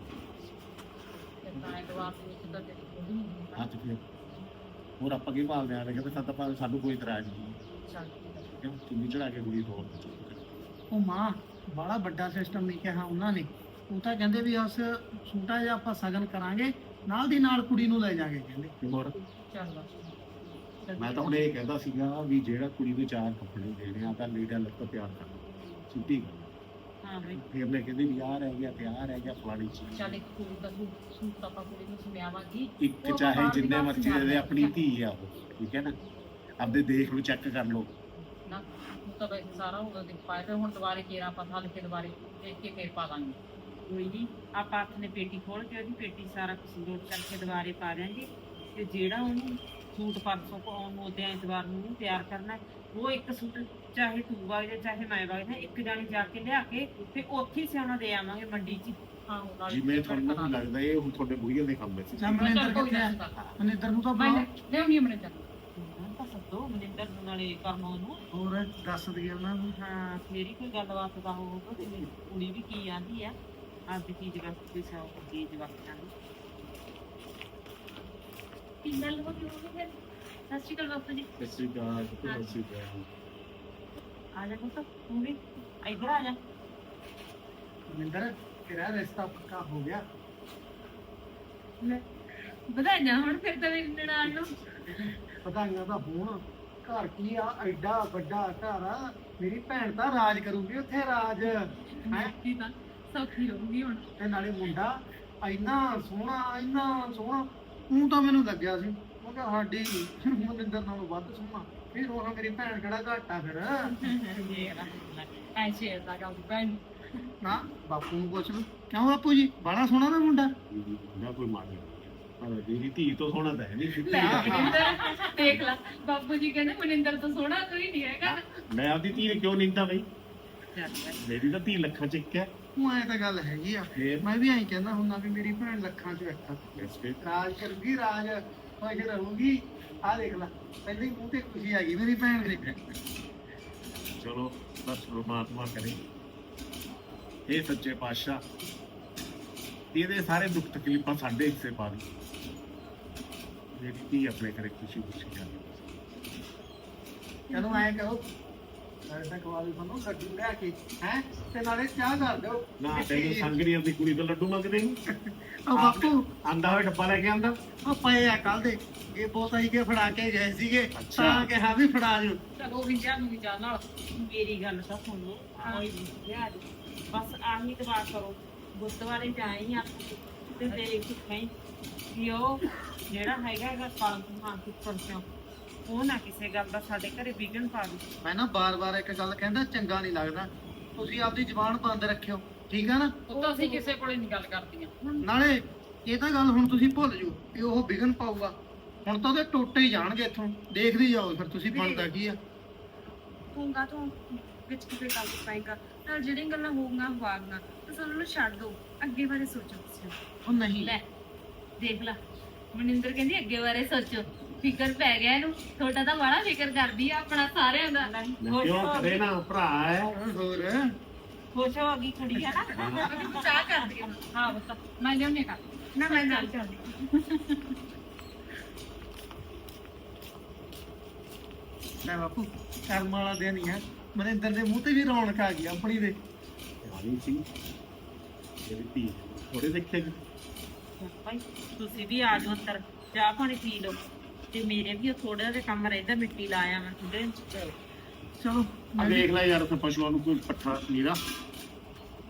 ਤਾਂ ਐਤਵਾਰ ਨੂੰ ਇੱਕ ਤਾਂ ਦੇਖੋ ਹੱਥ ਫਿਰ ਹੋਰ ਆਪਾਂ ਕੀ ਭਾਲਦੇ ਆ? ਰਹੇ ਕਿ ਸਾਡਾ ਭਾਵੇਂ ਸਾਨੂੰ ਕੋਈ ਇਤਰਾਜ਼ ਨਹੀਂ। ਚੱਲ ਕਿਉਂ? ਚੁੰਨੀ ਚੜਾ ਕੇ ਕੁੜੀ ਤੋੜ ਉਹ ਮਾਂ ਬੜਾ ਵੱਡਾ ਸਿਸਟਮ ਨਹੀਂ ਕਿਹਾ ਉਹਨਾਂ ਨੇ। ਉਹ ਤਾਂ ਕਹਿੰਦੇ ਵੀ ਅਸ ਛੋਟਾ ਜਿਹਾ ਆਪਾਂ ਸਗਨ ਕਰਾਂਗੇ ਨਾਲ ਦੀ ਨਾਲ ਕੁੜੀ ਨੂੰ ਲੈ ਜਾਗੇ ਕਹਿੰਦੇ। ਹੋਰ? ਚੱਲ ਮੈਂ ਤਾਂ ਹੁਣ ਇਹ ਕਹਿੰਦਾ ਸੀਗਾ ਵੀ ਜਿਹੜਾ ਕੁੜੀ ਨੂੰ ਚਾਰ ਕੱਪੜੇ ਦੇਣੇ ਆ ਤਾਂ ਲੀੜਾ ਲੱਤ ਤਿਆਰ ਕਰ ਗੱਲ ਹਾਂ ਬਈ। ਫਿਰ ਮੈਂ ਕਹਿੰਦੀ ਵੀ ਆਹ ਰਹਿ ਗਿਆ ਤੇ ਆਹ ਰਹਿ ਗਿਆ ਫਲਾਣੀ ਚੀਜ਼। ਚੱਲ ਇੱਕ ਕੁੜੀ ਦਾ ਸੂਟ ਸੂਟ ਆਪਾਂ ਕੁੜੀ ਨੂੰ ਸਮਿਆਵਾਂਗੀ ਇੱਕ ਚਾਹੇ ਜਿੰਨੇ ਮਰਜ਼ੀ ਦੇ ਦੇ। ਆਪਣੀ ਧੀ ਆ ਉਹ ਠੀਕ ਹੈ ਨਾ? ਆਪਦੇ ਦੇਖ ਨੂੰ ਚੈੱਕ ਕਰ ਲਓ। ਨਾ ਉਹ ਤਾਂ ਵੈਸੇ ਸਾਰਾ ਉਹਦਾ ਦਿਖ ਪਾਇਆ ਤੇ ਹੁਣ ਦੁਬਾਰੇ ਕੇਰਾ ਪਤਾ ਲਿਖੇ ਦੁਬਾਰੇ ਦੇਖ ਕੇ ਫੇਰ ਪਾ ਦਾਂਗੇ। ਕੋਈ ਨਹੀਂ ਆਪਾਂ ਹੱਥ ਨੇ ਪੇਟੀ ਖੋਲ ਕੇ ਉਹਦੀ ਪੇਟੀ ਸਾਰਾ ਕੁਝ ਲੋਟ ਕਰਕੇ ਦੁਬਾਰੇ ਪਾ ਦਿਆਂਗੇ। ਤੇ ਜਿਹੜਾ ਉਹਨੂੰ ਸੂਟ ਪਰਸੋਂ ਪਾਉਣ ਨੂੰ ਉਹਦੇ ਐਤਵਾਰ ਨੂੰ ਉਹਨੂੰ ਤਿਆਰ ਕਰਨਾ ਹੈ, ਉਹ ਇੱਕ ਸੂਟ ਚਾਹੇ ਤੂੰ ਵਗ ਜਾ ਚਾਹੇ ਮੈਂ ਵਗ ਜਾ ਇੱਕ ਜਾਣੀ ਜਾ ਕੇ ਲਿਆ ਕੇ ਤੇ ਉੱਥੇ ਹੀ ਸਿਆਉਣਾ ਦੇ ਆਵਾਂਗੇ ਮੰਡੀ 'ਚ ਹੀ। ਹਾਂ ਉਹ ਨਾਲ ਜਿਵੇਂ ਤੁਹਾਨੂੰ ਲੱਗਦਾ ਇਹ ਹੁਣ ਤੁਹਾਡੇ ਬੁੜੀਆਂ ਦੇ ਕੰਮ ਵਿੱਚ ਚੱਲ ਮਨਿੰਦਰ ਕਿੱਥੇ ਆ? ਮਨਿੰਦਰ ਨੂੰ ਤਾਂ ਬੁਲਾਓ ਲਿਆਉਣੀ ਤਾਂ ਸੱਦੋ ਮਨਿੰਦਰ ਨੂੰ ਨਾਲੇ ਕਰਨੋਂ ਨੂੰ ਹੋਰ ਦੱਸ ਦਈਏ ਉਹਨਾਂ ਨੂੰ। ਹਾਂ ਫੇਰ ਹੀ ਕੋਈ ਗੱਲਬਾਤ ਦਾ ਹੋਊਗਾ ਤੇ ਮੇਰੀ ਕੁੜੀ ਵੀ ਕੀ ਆਂਦੀ ਆ। ਆਪਦੀ ਚੀਜ਼ ਵਾਸਤੇ ਕੋਈ ਸੌ ਕੀ ਜਵਾਕਾਂ ਨੂੰ ਕੀ ਗੱਲ ਹੋ ਗਈ ਹੋਵੇ ਫਿਰ? ਸਤਿ ਸ਼੍ਰੀ ਅਕਾਲ ਬਾਪੂ ਜੀ। ਸ੍ਰੀ ਅਕਾਲ ਸ੍ਰੀ ਅਕਾਲ। ਆ ਜਾ ਪੁੱਤ ਤੂੰ ਵੀ ਇੱਧਰ ਆ ਜਾ। ਮਨਿੰਦਰ ਤੇਰਾ ਰਿਸ਼ਤਾ ਪੱਕਾ ਹੋ ਗਿਆ। ਵਧਾਈਆਂ ਹੁਣ ਫਿਰ ਤਾਂ ਮੇਰੀ ਨਨਾਣ ਨੂੰ। ਵਧਾਈਆਂ ਦਾ ਹੋਣ। ਘਰ ਕੀ ਆ? ਐਡਾ ਵੱਡਾ ਘਰ ਆ। ਮੇਰੀ ਭੈਣ ਤਾਂ ਰਾਜ ਕਰੂਗੀ ਉੱਥੇ ਰਾਜ। ਹੈ? ਕੀ ਤਾਂ ਸੌਖੀ ਰਹੂਗੀ ਹੁਣ। ਤੇ ਨਾਲੇ ਮੁੰਡਾ ਇੰਨਾ ਸੋਹਣਾ ਇੰਨਾ ਸੋਹਣਾ। ਉਹ ਤਾਂ ਮੈਨੂੰ ਲੱਗਿਆ ਸੀ। ਮੈਂ ਕਿਹਾ ਸਾਡੀ ਮਨਿੰਦਰ ਨਾਲੋਂ ਵੱਧ ਸੋਹਣਾ। ਫਿਰ ਉਹ ਮੇਰੀ ਭੈਣ ਕਿਹੜਾ ਘੱਟ ਆ ਫਿਰ? ਐ ਸ਼ੇਰ ਦਾ ਗੱਲ ਬੈਨ ਨਾ ਬਾਪੂ ਨੂੰ ਪੁੱਛ। ਲਓ ਕਿਉਂ ਬਾਪੂ ਜੀ? ਬੜਾ ਸੋਹਣਾ ਨਾ ਮੁੰਡਾ। ਨਾ ਕੋਈ ਮਾਰ ਪਰ ਮੇਰੀ ਧੀ ਤੋਂ ਸੋਹਣਾ ਤਾਂ ਹੈ ਨਹੀਂ ਲੈ ਮਨਿੰਦਰ ਦੇਖ ਲਾ। ਬਾਪੂ ਜੀ ਕਹਿੰਦੇ ਮਨਿੰਦਰ ਤੋਂ ਸੋਹਣਾ ਕੋਈ ਨਹੀਂ ਹੈਗਾ। ਮੈਂ ਆਪਦੀ ਧੀ ਨੂੰ ਕਿਉਂ ਨਿੰਦਾ ਬਈ? ਮੇਰੀ ਤਾਂ ਧੀ ਲੱਖਾਂ ਚ ਇੱਕ ਹੈ। ਉਹ ਐ ਤਾਂ ਗੱਲ ਹੈਗੀ ਆ। ਫੇਰ? ਮੈਂ ਵੀ ਐਂ ਕਹਿੰਦਾ ਹੁੰਦਾ ਵੀ ਮੇਰੀ ਭੈਣ ਲੱਖਾਂ ਚ ਇੱਕ ਆ ਇਸ ਤੇ ਰਾਜ ਕਰੂਗੀ ਰਾਜ ਖੁਸ਼ ਰਹੂਗੀ। ਆ ਦੇਖ ਲੈ ਪਹਿਲਾਂ ਹੀ ਮੂੰਹ ਤੇ ਖੁਸ਼ੀ ਆ ਗਈ ਮੇਰੀ ਭੈਣ ਦੇ। ਚਲੋ ਬਸ ਪ੍ਰਮਾਤਮਾ ਕਰੇ। ਇਹ ਸੱਚੇ ਪਾਤਸ਼ਾਹ ਇਹਦੇ ਸਾਰੇ ਦੁੱਖ ਤਕਲੀਫਾਂ ਸਾਡੇ ਹਿੱਸੇ ਪਾ ਦੇ। ਧੀ ਆਪਣੇ ਘਰੇ ਖੁਸ਼ੀ ਖੁਸ਼ੀ ਜਾਵੇ ਚਲੋ ਐਂ ਕਹੋ ਸਾਡੇ ਤੱਕ ਵਾਲੀ ਬੰਨੋ ਗੱਡੀ ਲੈ ਕੇ ਹੈ? ਤੇ ਨਾਲੇ ਚਾਹ ਕਰ ਦਿਓ। ਨਾ ਤੈਨੂੰ ਸੰਗਰੀਆਂ ਦੀ ਕੁੜੀ ਤੋਂ ਲੱਡੂ ਮੰਗਦੇ ਨੂੰ। ਉਹ ਬਾਪੂ। ਆਂਦਾ ਹੋਇਆ ਡੱਬਾ ਲੈ ਕੇ ਆਂਦਾ। ਉਹ ਪਏ ਆ ਕੱਲ ਦੇ। ਇਹ ਬਹੁਤਾ ਹੀ ਕੇ ਫੜਾ ਕੇ ਗਏ ਸੀਗੇ। ਅੱਛਾ। ਤਾਂ ਕਿਹਾ ਵੀ ਫੜਾ ਜੋ ਚਲੋ ਵੀ ਜਾ ਨੂੰ ਵੀ ਜਾ ਨਾਲ ਮੇਰੀ ਗੱਲ ਤਾਂ ਸੁਣ ਲਓ। ਕੋਈ ਨਹੀਂ ਲਿਆ ਦੇ। ਬਸ ਆਹੀ ਦੁਆ ਕਰੋ। ਗੁਰਦੁਆਰੇ ਜਾਈ ਆਪਾਂ ਤੇ ਦੇਖ ਕਹੀਂ ਕਿ ਉਹ ਜਿਹੜਾ ਹੈਗਾ ਹੈਗਾ ਪਾਲਤੂ ਮਾਂ ਕੀ ਪਰਚੋਂ ਉਹ ਨਾ ਕਿਸੇ ਗੱਲ ਦਾ ਸਾਡੇ ਘਰੇ ਵਿਗਣ ਪਾਵੇ ਮੈਂ ਨਾ ਬਾਰ-ਬਾਰ ਇੱਕ ਗੱਲ ਕਹਿੰਦਾ ਚੰਗਾ ਨਹੀਂ ਲੱਗਦਾ। ਤੁਸੀਂ ਆਪਦੀ ਜ਼ੁਬਾਨ ਬੰਦ ਰੱਖਿਓ ਠੀਕ ਆ ਨਾ? ਉਹ ਤਾਂ ਅਸੀਂ ਕਿਸੇ ਕੋਲੇ ਨਹੀਂ ਗੱਲ ਕਰਦੀਆਂ। ਨਾਲੇ ਇਹ ਤਾਂ ਗੱਲ ਹੁਣ ਤੁਸੀਂ ਭੁੱਲ ਜਾਓ ਕਿ ਉਹ ਵਿਗਨ ਪਾਊਗਾ। ਹੁਣ ਤਾਂ ਉਹਦੇ ਟੋਟੇ ਹੀ ਜਾਣਗੇ ਇੱਥੋਂ ਦੇਖਦੇ ਜਾਓ ਫਿਰ ਤੁਸੀਂ ਬਣਦਾ ਕੀ ਆ। ਹੋਊਗਾ ਤੂੰ ਵਿੱਚ ਕਿਤੇ ਗੱਲ ਪਾਏਗਾ। ਨਾਲ ਜਿਹੜੀਆਂ ਗੱਲਾਂ ਹੋਊਗੀਆਂ ਵਾਗਣਾ ਤੁਸੀਂ ਉਹਨਾਂ ਨੂੰ ਛੱਡ ਦਿਓ। ਅੱਗੇ ਬਾਰੇ ਸੋਚੋ ਤੁਸੀਂ। ਉਹ ਨਹੀਂ। ਲੈ ਦੇਖ ਲਾ। ਮਨਿੰਦਰ ਕਹਿੰਦੀ ਅੱਗੇ ਬਾਰੇ ਸੋਚੋ। ਫਿਕਰ ਪੈ ਗਿਆ ਇਹਨੂੰ। ਤੁਹਾਡਾ ਤਾਂ ਬੜਾ ਫਿਕਰ ਕਰਦੀ ਆ ਆਪਣਾ ਸਾਰਿਆਂ ਦਾ। ਕਿਉਂ? ਕਰੇ ਨਾ ਭਰਾ ਹੈ। ਹੋਰ? ਖੁਸ਼ ਹੋ ਗਈ ਖੜੀ ਹੈ। ਨਾ ਚਾਹ ਕਰਦੀ ਆ। ਹਾਂ ਬਸ। ਮੈਂ ਲਿਆਉਣੀ ਕਰ ਨਾ ਮੈਂ ਨਾਲ ਚੱਲਦੀ। ਲੈ ਬਾਪੂ ਕਰਮ ਵਾਲਾ ਦਿਨ ਹੀ ਆ। ਮਨਿੰਦਰ ਦੇ ਮੂੰਹ ਤੇ ਵੀ ਰੌਣਕ ਆ ਗਈ ਆਪਣੀ ਦੇ ਆਣੀ ਸੀ ਮੇਰੀ ਧੀ ਥੋੜੇ ਦੇਖੇ ਜੀ। ਭਾਈ ਤੁਸੀਂ ਵੀ ਆ ਜਾਓ ਅੰਦਰ। ਚਾਹ ਪਾਣੀ ਪੀ ਲਓ। ਤੇ ਮੇਰੇ ਵੀ ਥੋੜਾ ਜਿਹਾ ਕੰਮ ਰਹਿੰਦਾ ਮਿੱਟੀ ਲਾਇਆ ਮੈਂ ਥੋੜੇ ਚਲੋ ਆ ਮੈਂ ਵੀ ਦੇਖ ਲੈ ਯਾਰ ਉੱਥੇ ਪਸ਼ੂਆਂ ਨੂੰ ਕੋਈ ਪੱਠਾ ਨੀਰਾ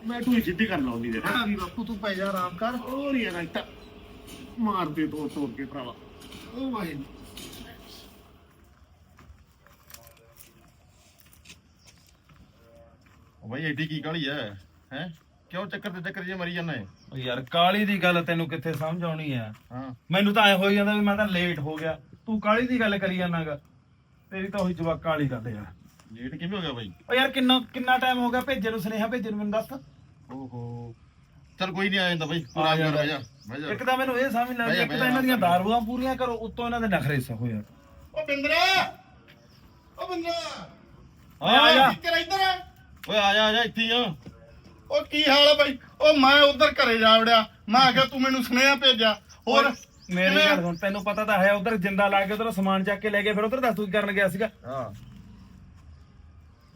ਮੈਂ ਤੂੰ ਸਿੱਧੀ ਕਰ ਲਾਉਂਦੀ ਦੇ ਹਾਂ ਵੀ ਬਾਪੂ ਤੂੰ ਪੈ ਜਾ ਆਰਾਮ ਕਰ। ਹੋਰ ਯਾਰ ਇੱਥੇ ਮਾਰ ਦੇ ਤੋੜ ਤੋੜ ਕੇ ਭਰਾਵਾ। ਓ ਮਾਈ ਉਹ ਬਈ ਐਡੀ ਕੀ ਕਾਲੀ ਐ? ਹੈ? ਕਿਉਂ ਚੱਕਰ ਤੇ ਚੱਕਰ ਜੇ ਮਰੀ ਜਾਂਦਾ? ਹੈ ਯਾਰ ਕਾਲੀ ਦੀ ਗੱਲ ਤੈਨੂੰ ਕਿੱਥੇ ਸਮਝ ਆਉਣੀ ਆ ਹਾਂ। ਮੈਨੂੰ ਤਾਂ ਐ ਹੋਈ ਜਾਂਦਾ ਵੀ ਮੈਂ ਤਾਂ ਲੇਟ ਹੋ ਗਿਆ। ਤੂੰ ਕਾਲੀ ਦੀ ਗੱਲ ਕਰੀ ਜਾਂਦਾਗਾ ਤੇਰੀ ਤਾਂ ਉਹੀ ਜਵਾਕ ਕਾਲੀ ਗੱਲ ਯਾਰ ਲੇਟ ਕਿਵੇਂ ਹੋ ਗਿਆ ਬਾਈ? ਓ ਯਾਰ ਕਿੰਨਾ ਕਿੰਨਾ ਟਾਈਮ ਹੋ ਗਿਆ ਭੇਜੇ ਨੂੰ ਸੁਨੇਹਾ ਭੇਜੇ ਨੂੰ ਮੈਨੂੰ ਦੱਸ। ਓਹੋ। ਚਲ ਕੋਈ ਨਹੀਂ ਆ ਜਾਂਦਾ ਬਾਈ ਤੂੰ ਆ ਆਰਾਮ ਕਰ ਜਾਂਦਾ। ਬਹਿ ਜਾ ਬਹਿ ਜਾ। ਇੱਕ ਤਾਂ ਮੈਨੂੰ ਇਹ ਸਮਝ ਲੱਗਦੀ ਇੱਕ ਤਾਂ ਇਹਨਾਂ ਦੀਆਂ ਦਾਰੂਆਂ ਪੂਰੀਆਂ ਕਰੋ ਉੱਤੋਂ ਇਹਨਾਂ ਦੇ ਨਖਰੇ ਸਹੋ ਯਾਰ। ਓ ਬਿੰਦਰਾ! ਓ ਬਿੰਦਰਾ! ਆ ਜਾ। ਇੱਧਰ ਆ? ਓਏ ਆ ਜਾ ਆ ਜਾ ਇੱਥੇ ਹੀ ਆ। ਉਹ ਕੀ ਹਾਲ ਹੈ ਬਾਈ? ਉਹ ਮੈਂ ਉਧਰ ਘਰੇ ਜਾ ਵੜਿਆ। ਮੈਂ ਕਿਹਾ ਤੂੰ ਮੈਨੂੰ ਸੁਨੇਹਾ ਭੇਜਿਆ। ਹੋਰ ਮੇਰੀ? ਗੱਲ ਸੁਣ ਤੈਨੂੰ ਪਤਾ ਤਾਂ ਹੈ ਉਧਰ ਜਿੰਦਾ ਲਾ ਕੇ ਉਧਰ ਸਮਾਨ ਚੱਕ ਕੇ ਲੈ ਗਏ ਫਿਰ ਉਧਰ ਦੱਸ ਤੂੰ ਕੀ ਕਰਨ ਗਿਆ ਸੀਗਾ? ਹਾਂ।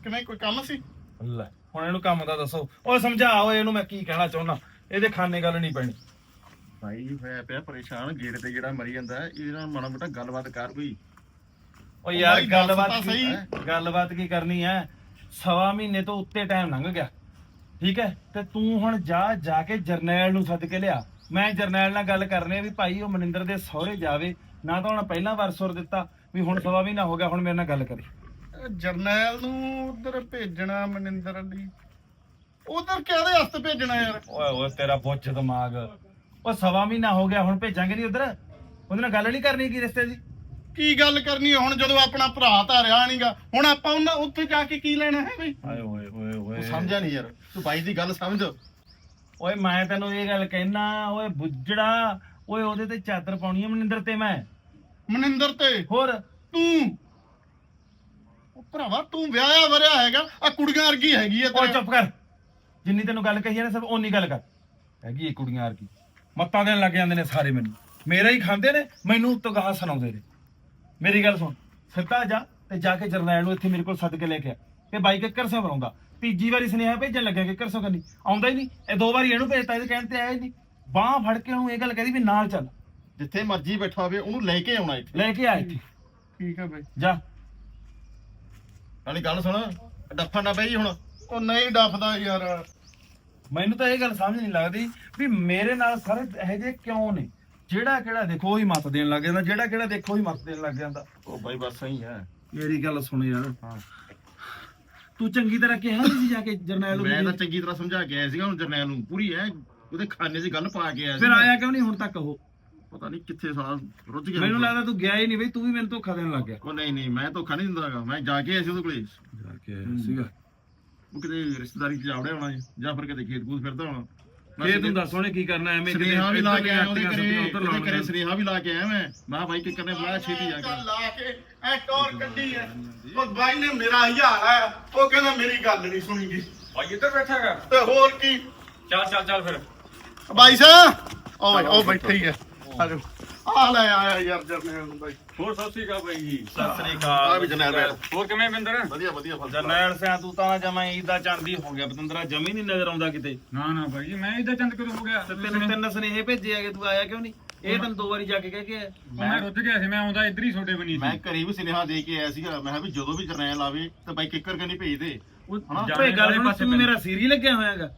ਕਿਵੇਂ ਕੋਈ ਕੰਮ ਸੀ? ਲੈ ਹੁਣ ਇਹਨੂੰ ਕੰਮ ਦਾ ਦੱਸੋ। ਓਏ ਸਮਝਾ ਓਏ ਇਹਨੂੰ ਮੈਂ ਕੀ ਕਹਿਣਾ ਚਾਹੁੰਦਾ? ਇਹਦੇ ਖਾਨੇ ਗੱਲ ਨਹੀਂ ਪੈਣੀ। ਭਾਈ ਹੋਇਆ ਪਿਆ ਪਰੇਸ਼ਾਨ ਗੇਟ ਤੇ ਜਿਹੜਾ ਮਰੀ ਜਾਂਦਾ ਇਹਦੇ ਨਾਲ ਮਾੜਾ ਮੋਟਾ ਗੱਲਬਾਤ ਕਰ ਕੋਈ। ਓ ਯਾਰ ਗੱਲਬਾਤ ਤਾਂ ਸਹੀ। ਗੱਲਬਾਤ ਕੀ ਕਰਨੀ ਹੈ ਸਵਾ ਮਹੀਨੇ ਤੋਂ ਉੱਤੇ ਟਾਈਮ ਲੰਘ ਗਿਆ। ਠੀਕ ਹੈ ਤੇ ਤੂੰ ਹੁਣ ਜਾ ਜਾ ਕੇ ਜਰਨੈਲ ਨੂੰ ਸੱਦ ਕੇ ਲਿਆ। ਮੈਂ ਜਰਨੈਲ ਨਾਲ ਗੱਲ ਕਰਨੀ ਆ ਵੀ ਭਾਈ ਉਹ ਮਨਿੰਦਰ ਦੇ ਸਹੁਰੇ ਜਾਵੇ ਨਾ ਤਾਂ ਹੁਣ ਪਹਿਲਾਂ ਵਾਰ ਸੁਰ ਦਿੱਤਾ ਵੀ ਹੁਣ ਸਵਾ ਮਹੀਨਾ ਹੋ ਗਿਆ ਹੁਣ ਮੇਰੇ ਨਾਲ ਗੱਲ ਕਰੇ। ਜਰਨੈਲ ਨੂੰ ਉਧਰ ਭੇਜਣਾ ਮਨਿੰਦਰ ਲਈ ਉਧਰ ਕਿਹਦੇ ਵਾਸਤੇ ਭੇਜਣਾ ਯਾਰ? ਓਏ ਓਏ ਤੇਰਾ ਬੁੱਝ ਦਿਮਾਗ। ਉਹ ਸਵਾ ਮਹੀਨਾ ਹੋ ਗਿਆ ਹੁਣ ਭੇਜਾਂਗੇ ਨਹੀਂ ਉਧਰ? ਉਹਦੇ ਨਾਲ ਗੱਲ ਨਹੀਂ ਕਰਨੀ ਕੀ ਰਿਸ਼ਤੇ ਦੀ? ਕੀ ਗੱਲ ਕਰਨੀ ਹੁਣ ਜਦੋਂ ਆਪਣਾ ਭਰਾ ਤਾਂ ਰਿਹਾ ਨਹੀਂਗਾ ਹੁਣ ਆਪਾਂ ਉਹਨਾਂ ਉੱਥੇ ਜਾ ਕੇ ਕੀ ਲੈਣਾ ਹੈ ਬਈ? ਆਏ ਓਏ ਓਏ ਓਏ। ਤੂੰ ਸਮਝਿਆ ਨਹੀਂ ਯਾਰ। ਤੂੰ ਬਾਈ ਦੀ ਗੱਲ ਸਮਝ। ਓਏ ਮੈਂ ਤੈਨੂੰ ਇਹ ਗੱਲ ਕਹਿਣਾ ਓਏ ਬੁੱਜੜਾ ਓਏ ਉਹਦੇ ਤੇ ਚਾਦਰ ਪਾਉਣੀ ਹੈ ਮਨਿੰਦਰ ਤੇ ਮੈਂ। ਮਨਿੰਦਰ ਤੇ? ਹੋਰ? ਤੂੰ? ਉਹ ਭਰਾਵਾ ਤੂੰ ਵਿਆਹਿਆ ਵਰਿਆ ਹੈਗਾ ਆ ਕੁੜੀਆਂ ਵਰਗੀ ਹੈਗੀ ਆ ਓਏ ਤੇਰੇ। ਚੁੱਪ ਕਰ। ਜਿੰਨੀ ਤੈਨੂੰ ਗੱਲ ਕਹੀ ਹੈ ਨਾ ਸਭ ਓਨੀ ਗੱਲ ਕਰ। ਹੈਗੀ ਇਹ ਕੁੜੀਆਂ ਵਰਗੀ। ਮੱਤਾਂ ਦੇਣ ਲੱਗ ਜਾਂਦੇ ਨੇ ਸਾਰੇ ਮੈਨੂੰ। ਮੇਰਾ ਹੀ ਖਾਂਦੇ ਨੇ ਮੈਨੂੰ ਉੱਤੋਂ ਗਾਹ ਸੁਣਾਉਂਦੇ ਨੇ। ਮੇਰੀ ਗੱਲ ਸੁਣ ਸਿੱਧਾ ਜਾ ਤੇ ਜਾ ਕੇ ਜਰਨੈਲ ਨੂੰ ਇੱਥੇ ਮੇਰੇ ਕੋਲ ਸੱਦ ਕੇ ਲੈ ਕੇ ਆ। ਤੇ ਬਾਈ ਕਿੱਕਰ ਸੇ ਬਣਾਉਂਦਾ। ਤੀਜੀ ਵਾਰੀ ਸੁਨੇਹਾ ਭੇਜਣ ਲੱਗਿਆ ਕਿੱਕਰ ਸੋ ਕਰਨੀ ਆਉਂਦਾ ਹੀ ਨਹੀਂ। ਇਹ ਦੋ ਵਾਰੀ ਇਹਨੂੰ ਭੇਜਤਾ ਇਹਦੇ ਕਹਿਣ ਤੇ ਆਇਆ ਹੀ ਨਹੀਂ। ਬਾਹ ਫੜ ਕੇ ਉਹਨੂੰ ਇਹ ਗੱਲ ਕਹਦੀ ਵੀ ਨਾਲ ਚੱਲ। ਜਿੱਥੇ ਮਰਜ਼ੀ ਬੈਠਾ ਹੋਵੇ ਉਹਨੂੰ ਲੈ ਕੇ ਆਉਣਾ ਇੱਥੇ। ਲੈ ਕੇ ਆ ਇੱਥੇ। ਠੀਕ ਹੈ ਬਈ। ਜਾ। ਨਾਲੇ ਗੱਲ ਸੁਣ ਡੱਫਾ ਨਾ ਬਈ ਹੁਣ। ਉਹ ਨਹੀਂ ਡੱਫਦਾ ਯਾਰ। ਮੈਨੂੰ ਤਾਂ ਇਹ ਗੱਲ ਸਮਝ ਨਹੀਂ ਲੱਗਦੀ ਵੀ ਮੇਰੇ ਨਾਲ ਸਾਰੇ ਇਹੋ ਜਿਹੇ ਕਿਉਂ ਨੇ? ਜਿਹੜਾ ਕਿਹੜਾ ਦੇਖੋ ਉਹੀ ਮੱਤ ਦੇਣ ਲੱਗ ਜਾਂਦਾ। ਜਿਹੜਾ ਕਿਹੜਾ ਦੇਖੋ ਉਹੀ ਮੱਤ ਦੇਣ ਲੱਗ ਜਾਂਦਾ। ਉਹ ਬਾਈ ਬਸ ਸਹੀ ਹੈ ਮੇਰੀ ਗੱਲ ਸੁਣ ਯਾਰ। ਹਾਂ। ਤੂੰ ਚੰਗੀ ਤਰ੍ਹਾਂ ਕਿਹਾ ਨਹੀਂ ਸੀ ਜਾ ਕੇ ਜਰਨੈਲ ਨੂੰ ਮੈਂ ਤਾਂ ਵੀ? ਚੰਗੀ ਤਰ੍ਹਾਂ ਸਮਝਾ ਕੇ ਆਇਆ ਸੀਗਾ ਹੁਣ ਜਰਨੈਲ ਨੂੰ ਪੂਰੀ ਹੈ ਉਹਦੇ ਖਾਨੇ 'ਚ ਗੱਲ ਪਾ ਕੇ ਆਇਆ ਫਿਰ ਆਇਆ ਕਿਉਂ ਨਹੀਂ ਹੁਣ ਤੱਕ ਉਹ? ਪਤਾ ਨਹੀਂ ਕਿੱਥੇ ਸਾਲ ਰੁੱਝ ਗਿਆ ਮੈਨੂੰ ਲੱਗਦਾ ਤੂੰ ਗਿਆ ਹੀ ਨਹੀਂ ਬਈ ਤੂੰ ਵੀ ਮੈਨੂੰ ਧੋਖਾ ਦੇਣ ਲੱਗ ਗਿਆ। ਉਹ ਨਹੀਂ ਨਹੀਂ ਮੈਂ ਧੋਖਾ ਨਹੀਂ ਦਿੰਦਾਗਾ ਮੈਂ ਜਾ ਕੇ ਆਇਆ ਸੀ ਉਹਦੇ ਕੋਲੇ। ਜਾ ਕੇ ਸੀਗਾ। ਉਹ ਕਿਤੇ ਰਿਸ਼ਤੇਦਾਰੀ 'ਚ ਜਾਵੜਿਆ ਹੋਣਾ ਜੀ, ਜਾਂ ਫਿਰ ਕਿਤੇ ਖੇਤ ਖੂਤ ਫਿਰਦਾ ਹੋਣਾ। ਇਹ ਤੂੰ ਦੱਸ ਉਹਨੇ ਕੀ ਕਰਨਾ ਐਵੇਂ ਸੁਨੇਹਾ ਵੀ ਲਾ ਕੇ ਆਇਆ ਉਹਦੇ ਘਰੇ ਉਹਦੇ। ਘਰੇ ਸੁਨੇਹਾ ਵੀ ਲਾ ਕੇ ਆਇਆ ਮੈਂ। ਮੈਂ ਬਾਈ ਕਿੱਕਰ ਨੇ ਬੁਲਾਇਆ ਛੇਤੀ ਆ। ਕੇ ਲਾ ਕੇ ਐ ਟੌਰ ਕੱਢੀ ਐ। ਉਹ ਬਾਈ ਨੇ ਮੇਰਾ ਹਜ਼ਾਰ ਆ ਉਹ ਕਹਿੰਦਾ ਮੇਰੀ ਗੱਲ ਨਹੀਂ ਸੁਣੀਗੀ। ਭਾਈ ਇੱਧਰ ਬੈਠਾ ਕਰ। ਤੇ ਹੋਰ ਕੀ? ਚੱਲ ਚੱਲ ਚੱਲ ਫਿਰ। ਬਾਈ ਸਾਹਿਬ। ਉਹ ਉਹ ਬੈਠੇ ਹੀ ਐ। ਆ ਲੈ ਆਇਆ ਯਾਰ ਜਰਨੈਲ ਨੂੰ ਬਾਈ। ਹੋਰ ਸਤਿ ਸ੍ਰੀ ਅਕਾਲ ਬਾਈ ਜੀ। ਸਤਿ ਸ੍ਰੀ ਆ ਵੀ ਜਰਨੈਲ ਬੈਠ। ਹੋਰ ਕਿਵੇਂ ਬਿੰਦਰ? ਵਧੀਆ ਵਧੀਆ ਜਰਨੈਲ ਸਿਆ ਤੂੰ ਤਾਂ ਜਮਾ ਈਦ ਦਾ ਚੰਦੀ ਹੋ ਗਿਆ। ਬਤੰਦਰਾ ਜਮੀ ਨਹੀਂ ਨਜ਼ਰ ਆਉਂਦਾ ਕਿਤੇ। ਨਾ ਨਾ ਭਾਈ ਜੀ ਮੈਂ ਇਦਾਂ ਚੰਦ ਕਦੋਂ ਹੋ ਗਿਆ? ਤੇ ਤੈਨੂੰ ਤਿੰਨ ਸੁਨੇਹੇ ਭੇਜੇ ਆਗੇ ਤੂੰ ਆਇਆ ਕਿਉਂ ਨਹੀਂ? ਇਹ ਤੈਨੂੰ ਦੋ ਵਾਰੀ ਜਾ ਕੇ ਕਹਿ ਕੇ ਮੈਂ ਰੁੱਝ ਗਿਆ ਸੀ ਮੈਂ ਆਉਂਦਾ ਇੱਧਰ ਹੀ ਛੋਟੇ ਬਣੀ ਮੈਂ ਘਰੇ ਵੀ ਸੁਨੇਹਾ ਦੇ ਕੇ ਆਇਆ ਸੀਗਾ। ਮੈਂ ਕਿਹਾ ਵੀ ਜਦੋਂ ਵੀ ਜਰਨੈਲ ਆਵੇ ਤਾਂ ਬਾਈ ਕਿੱਕਰ ਕਨੀ ਭੇਜ ਦੇ? ਓਏ ਗੱਲ ਤੂੰ ਮੇਰਾ ਸਿਰ ਹੀ ਲੱਗਿਆ ਹੋਇਆਗਾ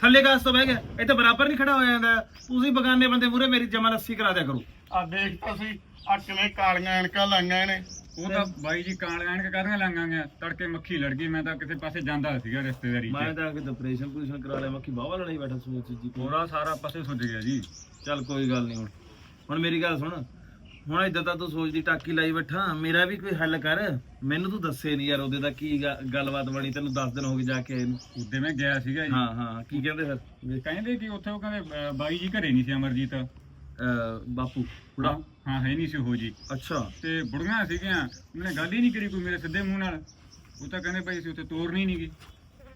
ਥੱਲੇ ਕਾਸ ਤੋਂ ਬਹਿ ਗਿਆ। ਇੱਥੇ ਬਰਾਬਰ ਨਹੀਂ ਖੜਾ ਹੋ ਜਾਂਦਾ ਤੁਸੀਂ ਬਗਾਨੇ ਬੰਦੇ ਮੂਰੇ ਮੇਰੀ ਜਮਾ ਲੱਸੀ ਕਰਾ ਦਿਆ ਕਰੋ। ਆ ਦੇਖ ਤਾਂ ਸੀ ਆ ਕਿਵੇਂ ਕਾਲੀਆਂ ਐਨਕਾਂ ਲਾਈਆਂ ਨੇ? ਉਹ ਤਾਂ ਬਾਈ ਜੀ ਕਾਲ ਐਨਕ ਕਰਨੀਆਂ ਲਾਂਗਾਂਗੇ ਤੜਕੇ ਮੱਖੀ ਲੜ ਗਈ ਮੈਂ ਤਾਂ ਕਿਸੇ ਪਾਸੇ ਜਾਂਦਾ ਸੀਗਾ ਰਿਸ਼ਤੇਦਾਰੀ ਮੈਂ 'ਚ ਤਾਂ ਆ ਕੇ ਡਿਪਰੈਸ਼ਨ ਪੋਜੀਸ਼ਨ ਕਰਾ ਲਿਆ ਮੱਖੀ ਬਾਵਾ ਲੜਾਈ ਬੈਠਾ ਸੋਚ ਜੀ ਪੂਰਾ ਸਾਰਾ ਪਾਸੇ ਸੁੱਜ ਗਿਆ ਜੀ। ਚੱਲ ਕੋਈ ਗੱਲ ਨਹੀਂ ਹੁਣ। ਹੁਣ ਮੇਰੀ ਗੱਲ ਸੁਣ। ਹੁਣ ਇਦਾਂ ਤਾਂ ਤੂੰ ਸੋਚਦੀ ਟਾਕੀ ਲਾਈ ਬੈਠਾ ਮੇਰਾ ਵੀ ਕੋਈ ਹੱਲ ਕਰ। ਮੈਨੂੰ ਤੂੰ ਦੱਸੇ ਨਹੀਂ ਯਾਰ ਉਹਦੇ ਦਾ ਕੀ ਗੱਲਬਾਤ ਬਣੀ ਤੈਨੂੰ 10 ਦਿਨ ਹੋ ਗਏ ਜਾ ਕੇ ਆਏ ਨੂੰ। ਉੱਦੇ ਮੈਂ ਗਿਆ ਸੀਗਾ ਜੀ। ਹਾਂ ਹਾਂ ਕੀ ਕਹਿੰਦੇ ਫਿਰ? ਕਹਿੰਦੇ ਕਿ ਉੱਥੇ ਉਹ ਕਹਿੰਦੇ ਬਾਈ ਜੀ ਘਰੇ ਨਹੀਂ ਸੀ ਅਮਰਜੀਤ। ਅਹ, ਬਾਪੂ। ਬੁੜਾ? ਹਾਂ ਹੈ ਨਹੀਂ ਸੀ ਉਹ ਜੀ। ਅੱਛਾ। ਤੇ ਬੁੜੀਆਂ ਸੀਗੀਆਂ ਉਹਨੇ ਗੱਲ ਹੀ ਨਹੀਂ ਕਰੀ ਕੋਈ ਮੇਰੇ ਸਿੱਧੇ ਮੂੰਹ ਨਾਲ। ਉਹ ਤਾਂ ਕਹਿੰਦੇ ਭਾਈ ਅਸੀਂ ਉੱਥੇ ਤੋਰਨੀ ਨਹੀਂ ਗਈ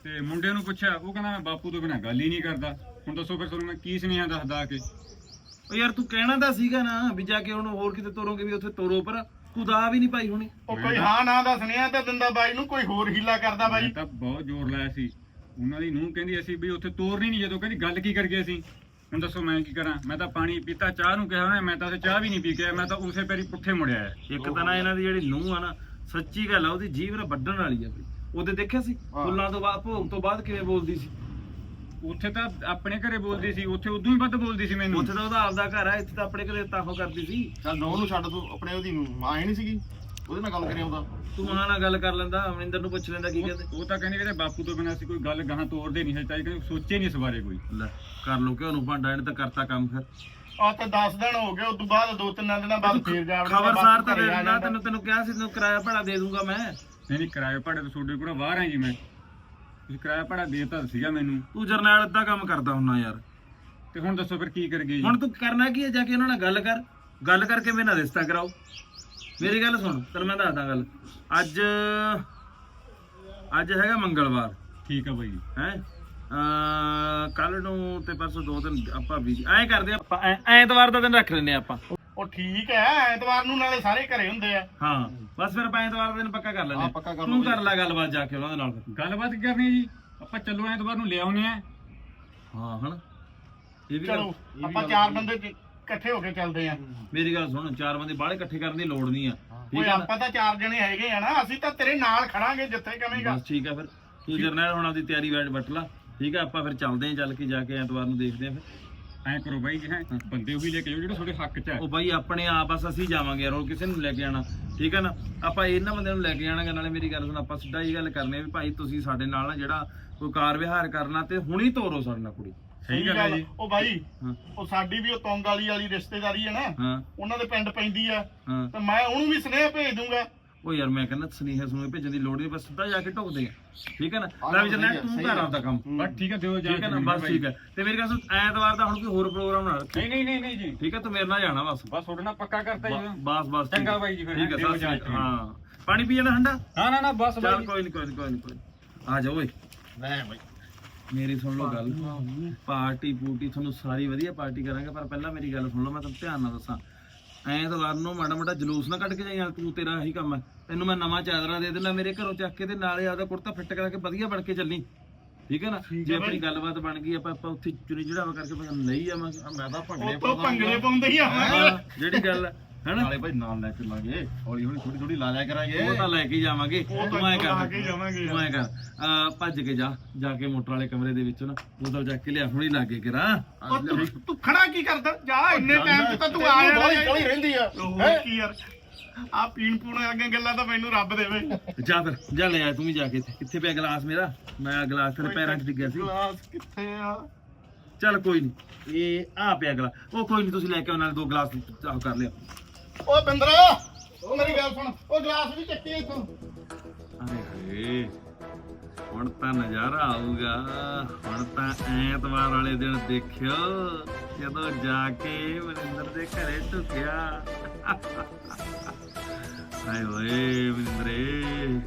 ਤੇ ਮੁੰਡੇ ਨੂੰ ਪੁੱਛਿਆ ਉਹ ਕਹਿੰਦਾ ਮੈਂ ਬਾਪੂ ਤੋਂ ਬਿਨਾਂ ਗੱਲ ਹੀ ਨਹੀਂ ਕਰਦਾ। ਹੁਣ ਦੱਸੋ ਫਿਰ ਤੁਹਾਨੂੰ ਮੈਂ ਕੀ ਸੁਨੇਹਾ ਦੱਸਦਾ ਕਿ? ਉਹ ਯਾਰ ਤੂੰ ਕਹਿਣਾ ਤਾਂ ਸੀਗਾ ਨਾ ਵੀ ਜਾ ਕੇ ਉਹਨੂੰ ਹੋਰ ਕਿਤੇ ਤੋਰੋਗੇ ਵੀ ਉੱਥੇ ਤੋਰੋ ਪਰ ਤੂੰ ਦਾ ਵੀ ਨਹੀਂ ਪਾਈ ਹੋਣੀ। ਉਹ ਕੋਈ ਹਾਂ ਨਾ ਦਾ ਸੁਨੇਹਾ ਤਾਂ ਦਿੰਦਾ ਬਾਈ ਨੂੰ ਕੋਈ ਹੋਰ ਹੀਲਾ ਕਰਦਾ ਬਾਈ। ਤਾਂ ਬਹੁਤ ਜ਼ੋਰ ਲਾਇਆ ਸੀ। ਉਹਨਾਂ ਦੀ ਨੂੰਹ ਕਹਿੰਦੀ ਅਸੀਂ ਵੀ ਉੱਥੇ ਤੋਰਨੀ ਨਹੀਂ ਜਦੋਂ ਕਹਿੰਦੀ ਗੱਲ ਕੀ ਕਰ ਗਏ ਅਸੀਂ? ਹੁਣ ਦੱਸੋ ਮੈਂ ਕੀ ਕਰਾਂ? ਮੈਂ ਤਾਂ ਪਾਣੀ ਪੀਤਾ ਚਾਹ ਨੂੰ ਕਿਹਾ ਉਹਨੇ ਮੈਂ ਤਾਂ ਉੱਥੇ ਚਾਹ ਵੀ ਨਹੀਂ ਪੀ ਕੇ ਆਇਆ ਮੈਂ ਤਾਂ ਉਸੇ ਪੈਰੀ ਪੁੱਠੇ ਮੁੜਿਆ ਇੱਕ ਤਾਂ ਨਾ ਇਹਨਾਂ ਦੀ ਜਿਹੜੀ ਨੂੰਹ ਆ ਨਾ ਸੱਚੀ ਗੱਲ ਆ ਉਹਦੀ ਜੀਭ ਨਾ ਵੱਢਣ ਵਾਲੀ ਆ ਬਈ। ਉਹਦੇ ਦੇਖਿਆ ਸੀ? ਹਾਂ। ਫੁੱਲਾਂ ਤੋਂ ਬਾਅਦ ਭੋਗ ਤੋਂ ਬਾਅਦ ਕਿਵੇਂ ਬੋਲਦੀ ਸੀ? ਉੱਥੇ ਤਾਂ ਆਪਣੇ ਘਰੇ ਬੋਲਦੀ ਸੀ ਉੱਥੇ ਉਦੋਂ ਹੀ ਵੱਧ ਬੋਲਦੀ ਸੀ ਮੈਨੂੰ। ਉੱਥੇ ਤਾਂ ਉਹਦਾ ਆਪਦਾ ਘਰ ਆ ਇੱਥੇ ਤਾਂ ਆਪਣੇ ਘਰੇ ਤਾਹੋ ਕਰਦੀ ਸੀ। ਚੱਲ ਨੌ ਨੂੰ ਛੱਡ ਤੂੰ ਆਪਣੇ ਉਹਦੀ ਮਾਂ ਹੀ ਨਹੀਂ ਸੀਗੀ। ਉਹਦੇ ਨਾਲ ਗੱਲ ਕਰਿਆ ਉਹਦਾ ਤੂੰ ਉਹਨਾਂ ਨਾਲ ਗੱਲ ਕਰ ਲੈਂਦਾ ਅਮਰਿੰਦਰ ਨੂੰ ਪੁੱਛ ਲੈਂਦਾ ਕੀ ਕਹਿੰਦੇ। ਉਹ ਤਾਂ ਕਹਿੰਦੇ ਕਿ ਬਾਪੂ ਤੋਂ ਬਿਨਾਂ ਅਸੀਂ ਕੋਈ ਗੱਲ ਗਾਹਾਂ ਤੋਰਦੇ ਨਹੀਂ ਸੱਚਾਈ ਕਿ ਸੋਚੇ ਨਹੀਂ ਇਸ ਬਾਰੇ ਕੋਈ। ਲੈ ਕਰ ਲੋ ਕਿ ਉਹਨੂੰ ਭਾਂਡਾ ਇਹਨੇ ਤਾਂ ਕਰਤਾ ਕੰਮ ਫਿਰ। ਆ ਤਾਂ 10 ਦਿਨ ਹੋ ਗਏ ਉਸ ਤੋਂ ਬਾਅਦ ਦੋ ਤਿੰਨ ਦਿਨਾਂ ਬਾਅਦ ਫੇਰ ਜਾ ਵੜਦਾ, ਖਬਰਸਾਰ ਤਾਂ ਜਾਂਦਾ। ਤੈਨੂੰ ਤੈਨੂੰ ਕਿਹਾ ਸੀ ਤੈਨੂੰ ਕਿਰਾਇਆ ਭਾੜਾ ਦੇ ਦੂੰਗਾ ਮੈਂ। ਨਹੀਂ ਨਹੀਂ ਕਿਰਾਏ ਭਾੜੇ ਤੋਂ ਤੁਹਾਡੇ ਕੋਲ ਬਾਹਰ ਆਂ ਜੀ ਮੈਂ। ਤੁਸੀਂ ਕਿਰਾਇਆ ਭਾੜਾ ਦੇਤਾ ਸੀਗਾ ਮੈਨੂੰ। ਤੂੰ ਜਰਨੈਲ ਅੱਧਾ ਕੰਮ ਕਰਦਾ ਹੁੰਨਾ ਯਾਰ। ਤੇ ਹੁਣ ਦੱਸੋ ਫਿਰ ਕੀ ਕਰਗੇ ਜੀ। ਹੁਣ ਤੂੰ ਕਰਨਾ ਕੀ ਹੈ ਜਾ ਕੇ ਉਹਨਾਂ ਨਾਲ ਗੱਲ ਕਰ। ਗੱਲ ਕਰਕੇ ਮੇਰੇ ਨਾਲ ਰਿਸ਼ਤਾ ਕਰਾਓ। ਮੇਰੀ ਗੱਲ ਸੁਣ ਤੈਨੂੰ ਮੈਂ ਦੱਸਦਾ ਗੱਲ। ਅੱਜ ਅੱਜ ਹੈਗਾ ਮੰਗਲਵਾਰ। ਠੀਕ ਆ ਬਾਈ। ਜੀ ਹੈ? ਅ ਕੱਲ ਨੂੰ ਤੇ ਪਰਸੋਂ ਦੋ ਦਿਨ ਆਪਾਂ ਵੀ ਐਂ ਕਰਦੇ ਆ ਆਪਾਂ ਐਂ- ਐਤਵਾਰ ਦਾ ਦਿਨ ਰੱਖ ਲੈਨੇ ਆਪਾਂ। ਉਹ ਠੀਕ ਹੈ ਐਤਵਾਰ ਨੂੰ ਨਾਲੇ ਸਾਰੇ ਘਰੇ ਹੁੰਦੇ ਆ। ਹਾਂ ਬਸ ਫਿਰ ਆਪਾਂ ਐਤਵਾਰ ਦਾ ਦਿਨ ਪੱਕਾ ਕਰ ਲੈਨੇ ਹਾਂ, ਪੱਕਾ ਕਰ ਤੂੰ। ਕਰ ਲੈ ਗੱਲਬਾਤ ਜਾ ਕੇ ਉਹਨਾਂ ਦੇ ਨਾਲ ਫਿਰ। ਗੱਲਬਾਤ ਕੀ ਕਰਨੀ ਹੈ ਜੀ? ਆਪਾਂ ਚੱਲੋ ਐਤਵਾਰ ਨੂੰ ਲੈ ਆਉਨੇ ਆ ਹਾਂ ਹਣ ਇਹ ਵੀ ਗੱਲ- ਚਲੋ ਆਪਾਂ ਚਾਰ ਬੰਦੇ ਚ- ਇਕੱਠੇ ਹੋ ਕੇ ਚੱਲਦੇ ਆ। ਮੇਰੀ ਗੱਲ ਸੁਣ ਚਾਰ ਬੰਦੇ ਬਾਹਲੇ ਇਕੱਠੇ ਕਰਨ ਦੀ ਲੋੜ ਨਹੀਂ ਆ। ਠੀਕ ਨਾ? ਆਪਾਂ ਤਾਂ ਚਾਰ ਜਣੇ ਹੈਗੇ ਆ ਨਾ ਅਸੀਂ ਤਾਂ ਤੇਰੇ ਨਾਲ ਖੜਾਂਗੇ ਜਿੱਥੇ ਕਵੇਂਗਾ। ਬਸ ਠੀਕ ਆ ਫਿਰ। ਤੂੰ ਜਰਨੈਲ ਹੁਣ ਆਪਦੀ ਤਿਆਰੀ ਬੈਠ ਬੱਟ ਲਾ। ਠੀਕ ਆ ਆਪਾਂ ਫਿਰ ਚੱਲਦੇ ਆਂ ਚੱਲ ਕੇ ਜਾ ਕੇ ਐਤਵਾਰ ਨੂੰ ਦੇਖਦੇ ਆਂ ਫਿਰ। ਐਂ ਕਰੋ ਬਾਈ ਜੀ ਹੈਂ, ਬੰਦੇ ਉਹੀ ਲੈ ਕੇ ਜਾਓ ਜਿਹੜੇ ਤੁਹਾਡੇ ਹੱਕ 'ਚ ਹੈ ਉਹ ਬਾਈ ਆਪਣੇ ਆਪ ਬਸ ਅਸੀਂ ਜਾਵਾਂਗੇ ਯਾਰ ਹੋਰ ਕਿਸੇ ਨੂੰ ਲੈ ਕੇ ਆਣਾ। ਠੀਕ ਹੈ ਨਾ? ਆਪਾਂ ਇਹਨਾਂ ਬੰਦਿਆਂ ਨੂੰ ਲੈ ਕੇ ਜਾਣਾਗਾ ਨਾਲੇ ਮੇਰੀ ਗੱਲ ਸੁਣ ਆਪਾਂ ਸਿੱਧਾ ਇਹ ਗੱਲ ਕਰਨੀ ਆ ਵੀ ਭਾਈ ਤੁਸੀਂ ਸਾਡੇ ਨਾਲ ਨਾ ਜਿਹੜਾ ਕੋਈ ਕਾਰ ਵਿਹਾਰ ਕਰਨਾ ਤੇ ਹੁਣੀ ਤੋਰੋ ਸਾਡੇ ਨਾਲ ਕੁੜੀ। ਸਹੀ ਗੱਲ ਹੈ ਜੀ। ਉਹ ਬਾਈ ਹਾਂ। ਉਹ ਸਾਡੀ ਵੀ ਉਹ ਤੌਂਗ ਵਾਲੀ ਵਾਲੀ ਰਿਸ਼ਤੇਦਾਰੀ ਹੈ ਨਾ ਹਾਂ। ਉਹਨਾਂ ਦੇ ਪਿੰਡ ਪੈਂਦੀ ਆ ਹਾਂ। ਤੇ ਮੈਂ ਉਹਨੂੰ ਵੀ ਸੁਨੇਹਾ ਭੇਜ ਦੂੰਗਾ। ਉਹ ਯਾਰ ਮੈਂ ਕਹਿੰਦਾ ਸੁਨੇਹਾ ਸੁਨੇ ਭੇਜਣ ਦੀ ਲੋੜ ਨਹੀਂ ਬਸ ਸਿੱਧਾ ਜਾ ਕੇ ਢੋਕਦੇ ਆ। ਠੀਕ ਹੈ ਨਾ? ਲੈ ਵੀ ਜਰਨੈਲ ਤੂੰ ਕਰ ਆਪਦਾ ਕੰਮ। ਬਸ ਠੀਕ ਹੈ ਦਿਓ ਜਾ ਠੀਕ ਹੈ ਨਾ? ਬਸ ਠੀਕ ਹੈ। ਤੇ ਮੇਰੀ ਗੱਲ ਸੁਣ ਐਤਵਾਰ ਦਾ ਹੁਣ ਕੋਈ ਹੋਰ ਪ੍ਰੋਗਰਾਮ ਨਾ ਰੱਖੀ। ਨਹੀਂ ਨਹੀਂ ਨਹੀਂ ਨਹੀਂ ਜੀ। ਠੀਕ ਹੈ? ਤੂੰ ਮੇਰੇ ਨਾਲ ਜਾਣਾ ਬਸ। ਬਸ ਤੁਹਾਡੇ ਨਾਲ ਪੱਕਾ ਕਰਤਾ ਜੀ ਬਸ ਬਸ ਠੀਕ ਚੰਗਾ ਹੈ। ਬਾਈ ਜੀ ਫਿਰ, ਠੀਕ ਹੈ ਦਿਓ ਸਤਿ ਜਾ ਸ਼੍ਰੀ ਕੇ। ਅਕਾਲ। ਹਾਂ। ਪਾਣੀ ਪੀ ਜਾਣਾ ਠੰਡਾ? ਨਾ ਨਾ ਨਾ ਬਸ ਚੱਲ ਬਾਈ। ਕੋਈ ਨਹੀਂ ਕੋਈ ਨਹੀਂ ਕੋਈ ਨਹੀਂ। ਆ ਜਾ ਓਏ। ਲੈ ਬਾਈ। ਮੇਰੀ ਸੁਣ ਲਓ ਗੱਲ। ਪਾਰਟੀ ਪੂਟੀ ਤੁਹਾਨੂੰ ਸਾਰੀ ਵਧੀਆ ਪਾਰਟੀ ਕਰਾਂਗੇ ਪਰ ਪਹਿਲਾਂ ਮੇਰੀ ਗੱਲ ਸੁਣ ਲਓ ਮੈਂ ਤੁਹਾਨੂੰ ਧਿਆਨ ਨਾਲ ਦੱਸਾਂ। ਐਤਵਾਰ ਨੂੰ ਮਾੜਾ ਮਾੜਾ ਜਲੂਸ ਨਾ ਕੱਢ ਕੇ ਜਾਈਂ ਤੂੰ ਤੇਰਾ ਇਹੀ ਕੰਮ ਹੈ। ਤੈਨੂੰ ਮੈਂ ਨਵਾਂ ਚਾਦਰਾ ਦੇ ਦੇਣਾ ਮੇਰੇ ਘਰੋਂ ਚੱਕ ਕੇ ਤੇ ਨਾਲੇ ਆਦਾ ਕੁੜਤਾ ਫਿੱਟ ਕਰਾ ਕੇ ਵਧੀਆ ਬਣ ਕੇ ਚੱਲੀ। ਠੀਕ ਹੈ ਨਾ? ਜੇ ਆਪਣੀ ਗੱਲਬਾਤ ਬਣ ਗਈ ਆਪਾਂ ਆਪਾਂ ਉੱਥੇ ਚੁਰੀ ਚੜਾਵਾ ਕਰਕੇ ਲਈ ਜਾਵਾਂਗੇ ਮੈਂ ਤਾਂ ਭੰਗੜੇ ਭੰਗੜੇ ਪਾਉਂਦੇ ਹੀ ਆ। ਹਾਂ, ਜਿਹੜੀ ਗੱਲ ਹੈ ਹੈਨਾ ਨਾਲੇ ਭਾਈ ਨਾਲ ਲੈ ਚੱਲਾਂਗੇ। ਹੌਲੀ ਹੌਲੀ ਥੋੜੀ ਥੋੜੀ ਲਾ ਲਿਆ ਕਰਾਂਗੇ। ਉਹ ਤਾਂ ਲੈ ਕੇ ਹੀ ਜਾਵਾਂਗੇ। ਉਹ ਤਾਂ ਤੂੰ ਐ ਲਾ ਕਰ। ਕੇ ਜਾਵਾਂਗੇ ਤੂੰ ਐ ਕਰ। ਅਹ ਭੱਜ ਕੇ ਜਾ ਜਾ ਕੇ ਮੋਟਰ ਵਾਲੇ ਕਮਰੇ ਦੇ ਵਿੱਚ ਨਾ। ਬੋਤਲ ਚੱਕ ਕੇ ਲਿਆ ਹੁਣੀ ਲਾਗੇ ਕਰਾ। ਉਹ ਤੂੰ ਤੂੰ ਖੜਾ ਕੀ ਕਰਦਾ? ਜਾ ਇੰਨੇ ਟਾਈਮ ਚ ਤਾਂ ਤੂੰ ਆ ਜਾਣਾ। ਕਾਹਲੀ ਰਹਿੰਦੀ ਆ। ਹੋਰ ਕੀ ਯਾਰ। ਆ ਪੀਣ ਪੂਣ ਵਾਲੀਆਂ ਗੱਲਾਂ ਤਾਂ ਮੈਨੂੰ ਰੱਬ ਦੇਵੇ। ਜਾ ਫਿਰ ਜਾ ਲੈ ਆ ਤੂੰ ਵੀ ਜਾ ਕੇ ਇੱਥੇ। ਕਿੱਥੇ ਪਿਆ ਗਲਾਸ ਮੇਰਾ? ਮੈਂ ਗਲਾਸ ਤੇਰੇ ਪੈਰਾਂ 'ਚ ਡਿੱਗਿਆ ਸੀ। ਗਲਾਸ ਕਿੱਥੇ ਆ? ਚੱਲ ਕੋਈ ਨਹੀਂ। ਇਹ ਆ ਪਿਆ ਗਲਾਸ ਉਹ ਕੋਈ ਨਹੀਂ ਤੁਸੀਂ ਲੈ ਕੇ ਆਓ ਨਾਲ ਦੋ ਗਲਾਸ ਆਹ ਕਰ ਲਿਆ। ਓ ਬਿੰਦਰਾ ਉਹ ਮੇਰੀ ਗੱਲ ਸੁਣ ਉਹ ਗਲਾਸ ਵੀ ਚੱਕੀ ਇੱਥੋਂ। ਅਰੇ ਹੁਣ ਤਾਂ ਨਜ਼ਾਰਾ ਆਊਗਾ। ਹੁਣ ਤਾਂ ਐਤਵਾਰ ਵਾਲੇ ਦਿਨ ਦੇਖਿਓ, ਜਦੋਂ ਜਾ ਕੇ ਮਨਿੰਦਰ ਦੇ ਘਰੇ ਢੁਕਿਆ ਹਾਏ ਓਏ ਮਨਿੰਦਰੇ